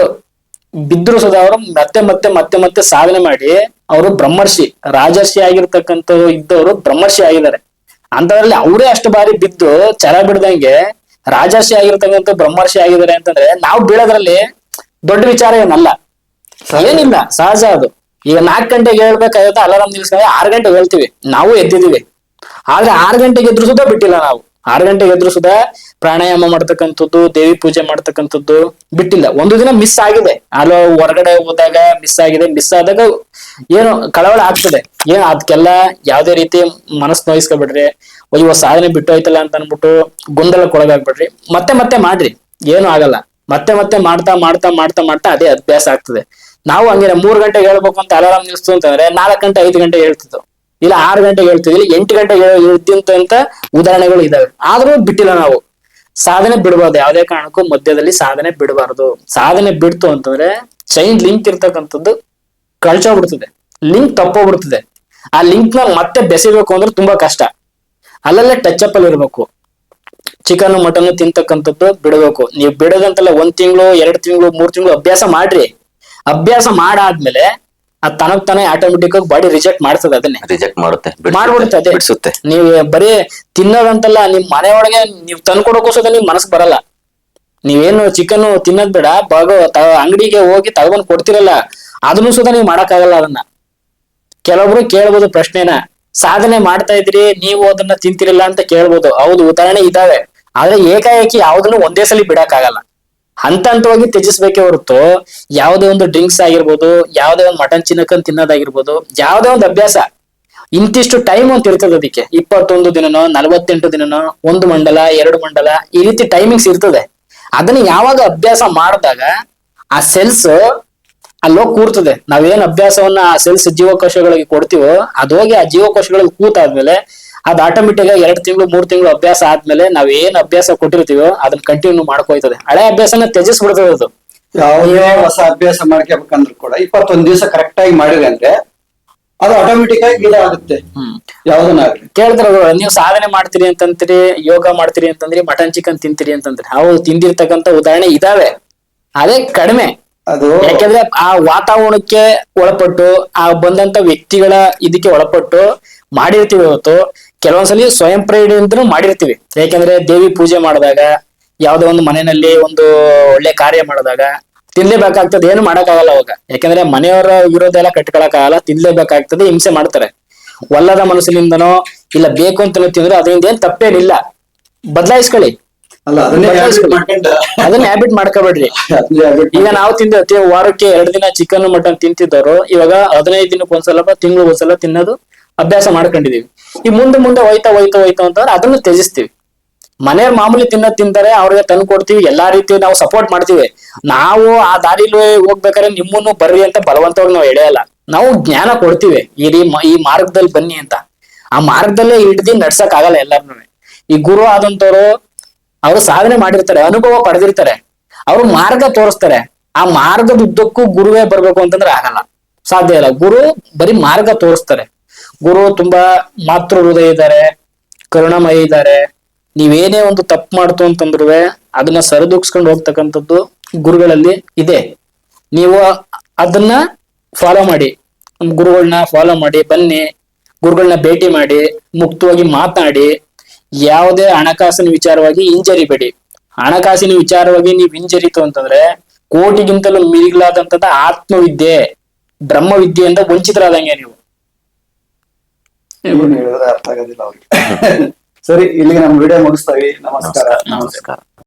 ಬಿದ್ರು ಸದಾ ಅವರು ಮತ್ತೆ ಮತ್ತೆ ಮತ್ತೆ ಮತ್ತೆ ಸಾಧನೆ ಮಾಡಿ ಅವರು ಬ್ರಹ್ಮರ್ಷಿ, ರಾಜರ್ಷಿ ಆಗಿರ್ತಕ್ಕಂಥ ಇದ್ದವರು ಬ್ರಹ್ಮರ್ಷಿ ಆಗಿದ್ದಾರೆ. ಅಂತದ್ರಲ್ಲಿ ಅವರೇ ಅಷ್ಟು ಬಾರಿ ಬಿದ್ದು ಚರ ಬಿಡ್ದಂಗೆ ರಾಜರ್ಷಿ ಆಗಿರ್ತಕ್ಕಂಥ ಬ್ರಹ್ಮರ್ಷಿ ಆಗಿದ್ದಾರೆ ಅಂತಂದ್ರೆ ನಾವು ಬೀಳೋದ್ರಲ್ಲಿ ದೊಡ್ಡ ವಿಚಾರ ಏನಲ್ಲ. ಏನಿಲ್ಲ ಸಹಜ ಅದು. ಈಗ ನಾಲ್ಕು ಗಂಟೆಗೆ ಹೇಳ್ಬೇಕಾಗುತ್ತೆ ಅಲಾರಾಮ್ ನಿಲ್ಸ್ಕೊಂಡು ಆರು ಗಂಟೆಗೆ ಹೇಳ್ತೀವಿ. ನಾವು ಎದ್ದಿದೀವಿ ಆದ್ರೆ ಆರು ಗಂಟೆಗೆ ಎದ್ರು ಸುದ ಬಿಟ್ಟಿಲ್ಲ ನಾವು. ಆರು ಗಂಟೆಗೆ ಎದ್ರು ಸುದ ಪ್ರಾಣಾಯಾಮ ಮಾಡ್ತಕ್ಕಂಥದ್ದು ದೇವಿ ಪೂಜೆ ಮಾಡ್ತಕ್ಕಂಥದ್ದು ಬಿಟ್ಟಿಲ್ಲ. ಒಂದು ದಿನ ಮಿಸ್ ಆಗಿದೆ. ಅಲ್ಲೋ ಹೊರಗಡೆ ಹೋದಾಗ ಮಿಸ್ ಆಗಿದೆ. ಮಿಸ್ ಆದಾಗ ಏನು ಕಳವಳ ಆಗ್ತದೆ. ಏನು ಅದಕ್ಕೆಲ್ಲ ಯಾವ್ದೇ ರೀತಿ ಮನಸ್ಸು ನೋಯಿಸ್ಕೊಬಿಡ್ರಿ. ಅಯ್ಯೋ ಸಾಧನೆ ಬಿಟ್ಟು ಹೋಯ್ತಲ್ಲ ಅಂತ ಅನ್ಬಿಟ್ಟು ಗೊಂದಲಕ್ಕೆ ಒಳಗಾಗ್ಬಿಡ್ರಿ ಮತ್ತೆ ಮತ್ತೆ ಮಾಡ್ರಿ. ಏನು ಆಗಲ್ಲ. ಮತ್ತೆ ಮತ್ತೆ ಮಾಡ್ತಾ ಮಾಡ್ತಾ ಮಾಡ್ತಾ ಮಾಡ್ತಾ ಅದೇ ಅಭ್ಯಾಸ ಆಗ್ತದೆ. ನಾವು ಹಂಗೆ ಮೂರ್ ಗಂಟೆಗೆ ಹೇಳ್ಬೇಕು ಅಂತ ಅಲಾರಾಮ್ ನಿಲ್ಸ್ತು ಅಂತಂದ್ರೆ ನಾಲ್ಕು ಗಂಟೆ, ಐದು ಗಂಟೆ ಹೇಳ್ತಿದ್ವು ಇಲ್ಲ ಆರು ಗಂಟೆಗೆ ಹೇಳ್ತಿದ್ವಿ ಎಂಟು ಗಂಟೆಗೆ ಹೇಳ್ತಿಂತ ಉದಾಹರಣೆಗಳು ಇದಾವೆ. ಆದ್ರೂ ಬಿಟ್ಟಿಲ್ಲ ನಾವು. ಸಾಧನೆ ಬಿಡಬಾರ್ದು. ಯಾವುದೇ ಕಾರಣಕ್ಕೂ ಮಧ್ಯದಲ್ಲಿ ಸಾಧನೆ ಬಿಡಬಾರ್ದು. ಸಾಧನೆ ಬಿಡ್ತು ಅಂತಂದ್ರೆ ಚೈನ್ ಲಿಂಕ್ ಇರ್ತಕ್ಕಂಥದ್ದು ಕಳ್ಚೋಗ್ಬಿಡ್ತದೆ. ಲಿಂಕ್ ತಪ್ಪೋಗ್ಬಿಡ್ತದೆ. ಆ ಲಿಂಕ್ನ ಮತ್ತೆ ಬೆಸಿಬೇಕು ಅಂದ್ರೆ ತುಂಬಾ ಕಷ್ಟ. ಅಲ್ಲಲ್ಲೇ ಟಚ್ ಅಪ್ ಅಲ್ಲಿ ಇರ್ಬೇಕು. ಚಿಕನ್ ಮಟನ್ ತಿಂತಕ್ಕಂಥದ್ದು ಬಿಡಬೇಕು. ನೀವು ಬಿಡೋದಂತಲ್ಲ ಒಂದ್ ತಿಂಗಳು ಎರಡ್ ತಿಂಗಳು ಮೂರ್ ತಿಂಗಳು ಅಭ್ಯಾಸ ಮಾಡ್ರಿ. ಅಭ್ಯಾಸ ಮಾಡಾದ್ಮೇಲೆ ಅದ್ ತನಗ್ ತಾನೇ ಆಟೋಮೆಟಿಕ್ ಆಗಿ ಬಾಡಿ ರಿಜೆಕ್ಟ್ ಮಾಡ್ತದೆ ಅದನ್ನೇ. ರಿಜೆಕ್ಟ್ ಮಾಡುತ್ತೆ ಮಾಡ್ಬಿಡುತ್ತೆ ಅದೇ. ಬಿಡಿಸುತ್ತೆ. ನೀವು ಬರೀ ತಿನ್ನೋದಂತಲ್ಲ ನಿಮ್ ಮನೆಯೊಳಗೆ ನೀವ್ ತಂದ್ಕೊಡಕ್ಕೂ ಸಹ ನಿಮ್ ಮನಸ್ಸು ಬರಲ್ಲ. ನೀವೇನು ಚಿಕನ್ ತಿನ್ನೋದ್ ಬೇಡ ಬಾಗೋ ಅಂಗಡಿಗೆ ಹೋಗಿ ತಗೊಂಡ್ ಕೊಡ್ತಿರಲ್ಲ ಅದನ್ನು ಸುದ ನೀವು ಮಾಡಕ್ಕಾಗಲ್ಲ ಅದನ್ನ. ಕೆಲವೊಬ್ರು ಕೇಳ್ಬೋದು ಪ್ರಶ್ನೆನ. ಸಾಧನೆ ಮಾಡ್ತಾ ಇದ್ರಿ, ನೀವು ಅದನ್ನ ತಿಂತಿರಲ್ಲ ಅಂತ ಕೇಳ್ಬೋದು. ಹೌದು, ಉದಾಹರಣೆ ಇದಾವೆ. ಆದ್ರೆ ಏಕಾಏಕಿ ಯಾವ್ದನ್ನು ಒಂದೇ ಸಲ ಬಿಡಕ್ಕಾಗಲ್ಲ. ಹಂತ ಹಂತವಾಗಿ ತ್ಯಜಿಸ್ಬೇಕೇ ಹೊರತು, ಯಾವುದೇ ಒಂದು ಡ್ರಿಂಕ್ಸ್ ಆಗಿರ್ಬೋದು, ಯಾವುದೇ ಒಂದು ಮಟನ್ ಚಿನ್ನಕನ್ ತಿನ್ನೋದಾಗಿರ್ಬೋದು, ಯಾವುದೇ ಒಂದು ಅಭ್ಯಾಸ. ಇಂತಿಷ್ಟು ಟೈಮ್ ಅಂತ ಇರ್ತದೆ ಅದಕ್ಕೆ. ಇಪ್ಪತ್ತೊಂದು ದಿನನೋ, ನಲವತ್ತೆಂಟು ದಿನನೋ, ಒಂದು ಮಂಡಲ, ಎರಡು ಮಂಡಲ, ಈ ರೀತಿ ಟೈಮಿಂಗ್ಸ್ ಇರ್ತದೆ. ಅದನ್ನ ಯಾವಾಗ ಅಭ್ಯಾಸ ಮಾಡಿದಾಗ, ಆ ಸೆಲ್ಸ್ ಅಲ್ಲೋಗಿ ಕೂರ್ತದೆ. ನಾವೇನ್ ಅಭ್ಯಾಸವನ್ನ ಆ ಸೆಲ್ಸ್ ಜೀವಕೋಶಗಳಿಗೆ ಕೊಡ್ತೀವೋ ಅದೋಗಿ ಹೋಗಿ ಆ ಜೀವಕೋಶಗಳಲ್ಲಿ ಕೂತಾದ್ಮೇಲೆ ಅದ್ ಆಟೋಮೆಟಿಕ್ ಆಗಿ ಎರಡು ತಿಂಗಳು ಮೂರ್ ತಿಂಗಳು ಅಭ್ಯಾಸ ಆದ್ಮೇಲೆ ನಾವ್ ಏನ್ ಅಭ್ಯಾಸ ಕೊಟ್ಟಿರ್ತೀವೋ ಅದನ್ನ ಕಂಟಿನ್ಯೂ ಮಾಡ್ಕೋಯ್ತದೆ. ಹಳೆ ಅಭ್ಯಾಸನ ತ್ಯಜಿಸ್ಬಿಡ್ತದೆ ಅದು. ಯಾವುದೇ ಹೊಸ ಅಭ್ಯಾಸ ಮಾಡ್ಕೋಬೇಕಂದ್ರು ಕೂಡ ಇಪ್ಪತ್ತೊಂದ್ ದಿವಸ ಕರೆಕ್ಟ್ ಆಗಿ ಮಾಡಿದ್ರೆ ಅಂದ್ರೆ ಅದು ಆಟೋಮೆಟಿಕ್ ಆಗಿ ಗಿಡ ಆಗುತ್ತೆ. ಯಾವ್ದನ್ನ ಕೇಳ್ತಾರ ನೀವು ಸಾಧನೆ ಮಾಡ್ತೀರಿ ಅಂತಂತೀರಿ ಯೋಗ ಮಾಡ್ತೀರಿ ಅಂತಂದ್ರಿ ಮಟನ್ ಚಿಕನ್ ತಿಂತೀರಿ ಅಂತಂದ್ರಿ. ಅವು ತಿಂದಿರ್ತಕ್ಕಂತ ಉದಾಹರಣೆ ಇದಾವೆ. ಅದೇ ಕಡಿಮೆ. ಅದು ಯಾಕಂದ್ರೆ ಆ ವಾತಾವರಣಕ್ಕೆ ಒಳಪಟ್ಟು, ಆ ಬಂದಂತ ವ್ಯಕ್ತಿಗಳ ಇದಕ್ಕೆ ಒಳಪಟ್ಟು ಮಾಡಿರ್ತೀವಿ ಇವತ್ತು ಕೆಲವೊಂದ್ಸಲಿ ಸ್ವಯಂ ಪ್ರೇರಣೆಯಿಂದನೂ ಮಾಡಿರ್ತೀವಿ. ಯಾಕಂದ್ರೆ ದೇವಿ ಪೂಜೆ ಮಾಡಿದಾಗ, ಯಾವ್ದೋ ಒಂದು ಮನೆಯಲ್ಲಿ ಒಂದು ಒಳ್ಳೆ ಕಾರ್ಯ ಮಾಡಿದಾಗ ತಿನ್ಲೇಬೇಕಾಗ್ತದೆ, ಏನು ಮಾಡಕ್ಕಾಗಲ್ಲ ಅವಾಗ. ಯಾಕಂದ್ರೆ ಮನೆಯವರ ವಿರೋಧ ಎಲ್ಲ ಕಟ್ಕೊಳಕ್ಕಾಗಲ್ಲ, ತಿನ್ಲೇಬೇಕಾಗ್ತದೆ, ಹಿಂಸೆ ಮಾಡ್ತಾರೆ. ಒಲ್ಲದ ಮನಸ್ಸಿನಿಂದನೋ, ಇಲ್ಲ ಬೇಕು ಅಂತ ತಿಂದ್ರೆ ಅದರಿಂದ ಏನ್ ತಪ್ಪೇನಿಲ್ಲ. ಬದಲಾಯಿಸ್ಕೊಳ್ಳಿ. ಅಲ್ಲ ಅದನ್ನೇ ಹ್ಯಾಬಿಟ್ ಮಾಡ್ಕೋಬೇಡ್ರಿ. ಈಗ ನಾವು ತಿಂದಿರ್ತೀವಿ ವಾರಕ್ಕೆ ಎರಡು ದಿನ ಚಿಕನ್ ಮಟನ್ ತಿಂತಿದ್ದವರು ಇವಾಗ ಹದಿನೈದು ದಿನಕ್ಕೆ ಒಂದ್ಸಲ ತಿಂಗಳು ಒಂದ್ಸಲ ತಿನ್ನೋದು ಅಭ್ಯಾಸ ಮಾಡ್ಕೊಂಡಿದೀವಿ. ಈ ಮುಂದೆ ಮುಂದೆ ಹೋಯ್ತಾ ಹೋಯ್ತಾ ಹೋಯ್ತಾ ಅಂತಂದ್ರೆ ಅದನ್ನ ತ್ಯಜಿಸ್ತೀವಿ. ಮನೆಯವ್ರ ಮಾಮೂಲಿ ತಿನ್ನೋದ್ ತಿಂತಾರೆ ಅವ್ರಿಗೆ ತಂದು ಕೊಡ್ತೀವಿ ಎಲ್ಲಾ ರೀತಿ ನಾವು ಸಪೋರ್ಟ್ ಮಾಡ್ತೀವಿ. ನಾವು ಆ ದಾರಿಲಿ ಹೋಗ್ಬೇಕಾದ್ರೆ ನಿಮ್ಮನ್ನು ಬರ್ರಿ ಅಂತ ಬಲವಂತವಾಗಿ ನಾವು ಎಳೆಯಲ್ಲ. ನಾವು ಜ್ಞಾನ ಕೊಡ್ತೀವಿ ಈ ರೀ- ಈ ಮಾರ್ಗದಲ್ಲಿ ಬನ್ನಿ ಅಂತ. ಆ ಮಾರ್ಗದಲ್ಲೇ ಹಿಡ್ದಿ ನಡ್ಸಕ್ ಆಗಲ್ಲ ಎಲ್ಲಾರ್ನು ಈ ಗುರು ಆದಂತವ್ರು ಅವರು ಸಾಧನೆ ಮಾಡಿರ್ತಾರೆ, ಅನುಭವ ಪಡೆದಿರ್ತಾರೆ, ಅವರು ಮಾರ್ಗ ತೋರಿಸ್ತಾರೆ. ಆ ಮಾರ್ಗದ ಉದ್ದಕ್ಕೂ ಗುರುವೇ ಬರ್ಬೇಕು ಅಂತಂದ್ರೆ ಆಗಲ್ಲ. ಸಾಧ್ಯ ಇಲ್ಲ. ಗುರು ಬರೀ ಮಾರ್ಗ ತೋರಿಸ್ತಾರೆ. ಗುರು ತುಂಬಾ ಮಾತೃ ಹೃದಯ ಇದ್ದಾರೆ, ಕರುಣಮಯ ಇದ್ದಾರೆ. ನೀವೇನೇ ಒಂದು ತಪ್ಪು ಮಾಡ್ತು ಅಂತಂದ್ರು ಅದನ್ನ ಸರಿದೂಗ್ಸ್ಕೊಂಡು ಹೋಗ್ತಕ್ಕಂಥದ್ದು ಗುರುಗಳಲ್ಲಿ ಇದೆ. ನೀವು ಅದನ್ನ ಫಾಲೋ ಮಾಡಿ. ಗುರುಗಳನ್ನ ಫಾಲೋ ಮಾಡಿ, ಬನ್ನಿ ಗುರುಗಳನ್ನ ಭೇಟಿ ಮಾಡಿ, ಮುಕ್ತವಾಗಿ ಮಾತನಾಡಿ ಯಾವುದೇ ಹಣಕಾಸಿನ ವಿಚಾರವಾಗಿ ಹಿಂಜರಿಬೇಡಿ ಹಣಕಾಸಿನ ವಿಚಾರವಾಗಿ ನೀವು ಹಿಂಜರಿತು ಅಂತಂದ್ರೆ ಕೋಟಿಗಿಂತಲೂ ಮಿಗಿಲಾದಂತದ ಆತ್ಮವಿದ್ಯೆ ಬ್ರಹ್ಮವಿದ್ಯೆಯಿಂದ ವಂಚಿತರಾದಂಗೆ ನೀವು. ಹೇಳಿದ್ರೆ ಅರ್ಥ ಆಗೋದಿಲ್ಲ ಅವ್ರಿಗೆ. ಸರಿ ಇಲ್ಲಿಗೆ ನಮ್ಮ ವಿಡಿಯೋ ಮುಗಿಸ್ತಾವಿ ನಮಸ್ಕಾರ. ನಮಸ್ಕಾರ.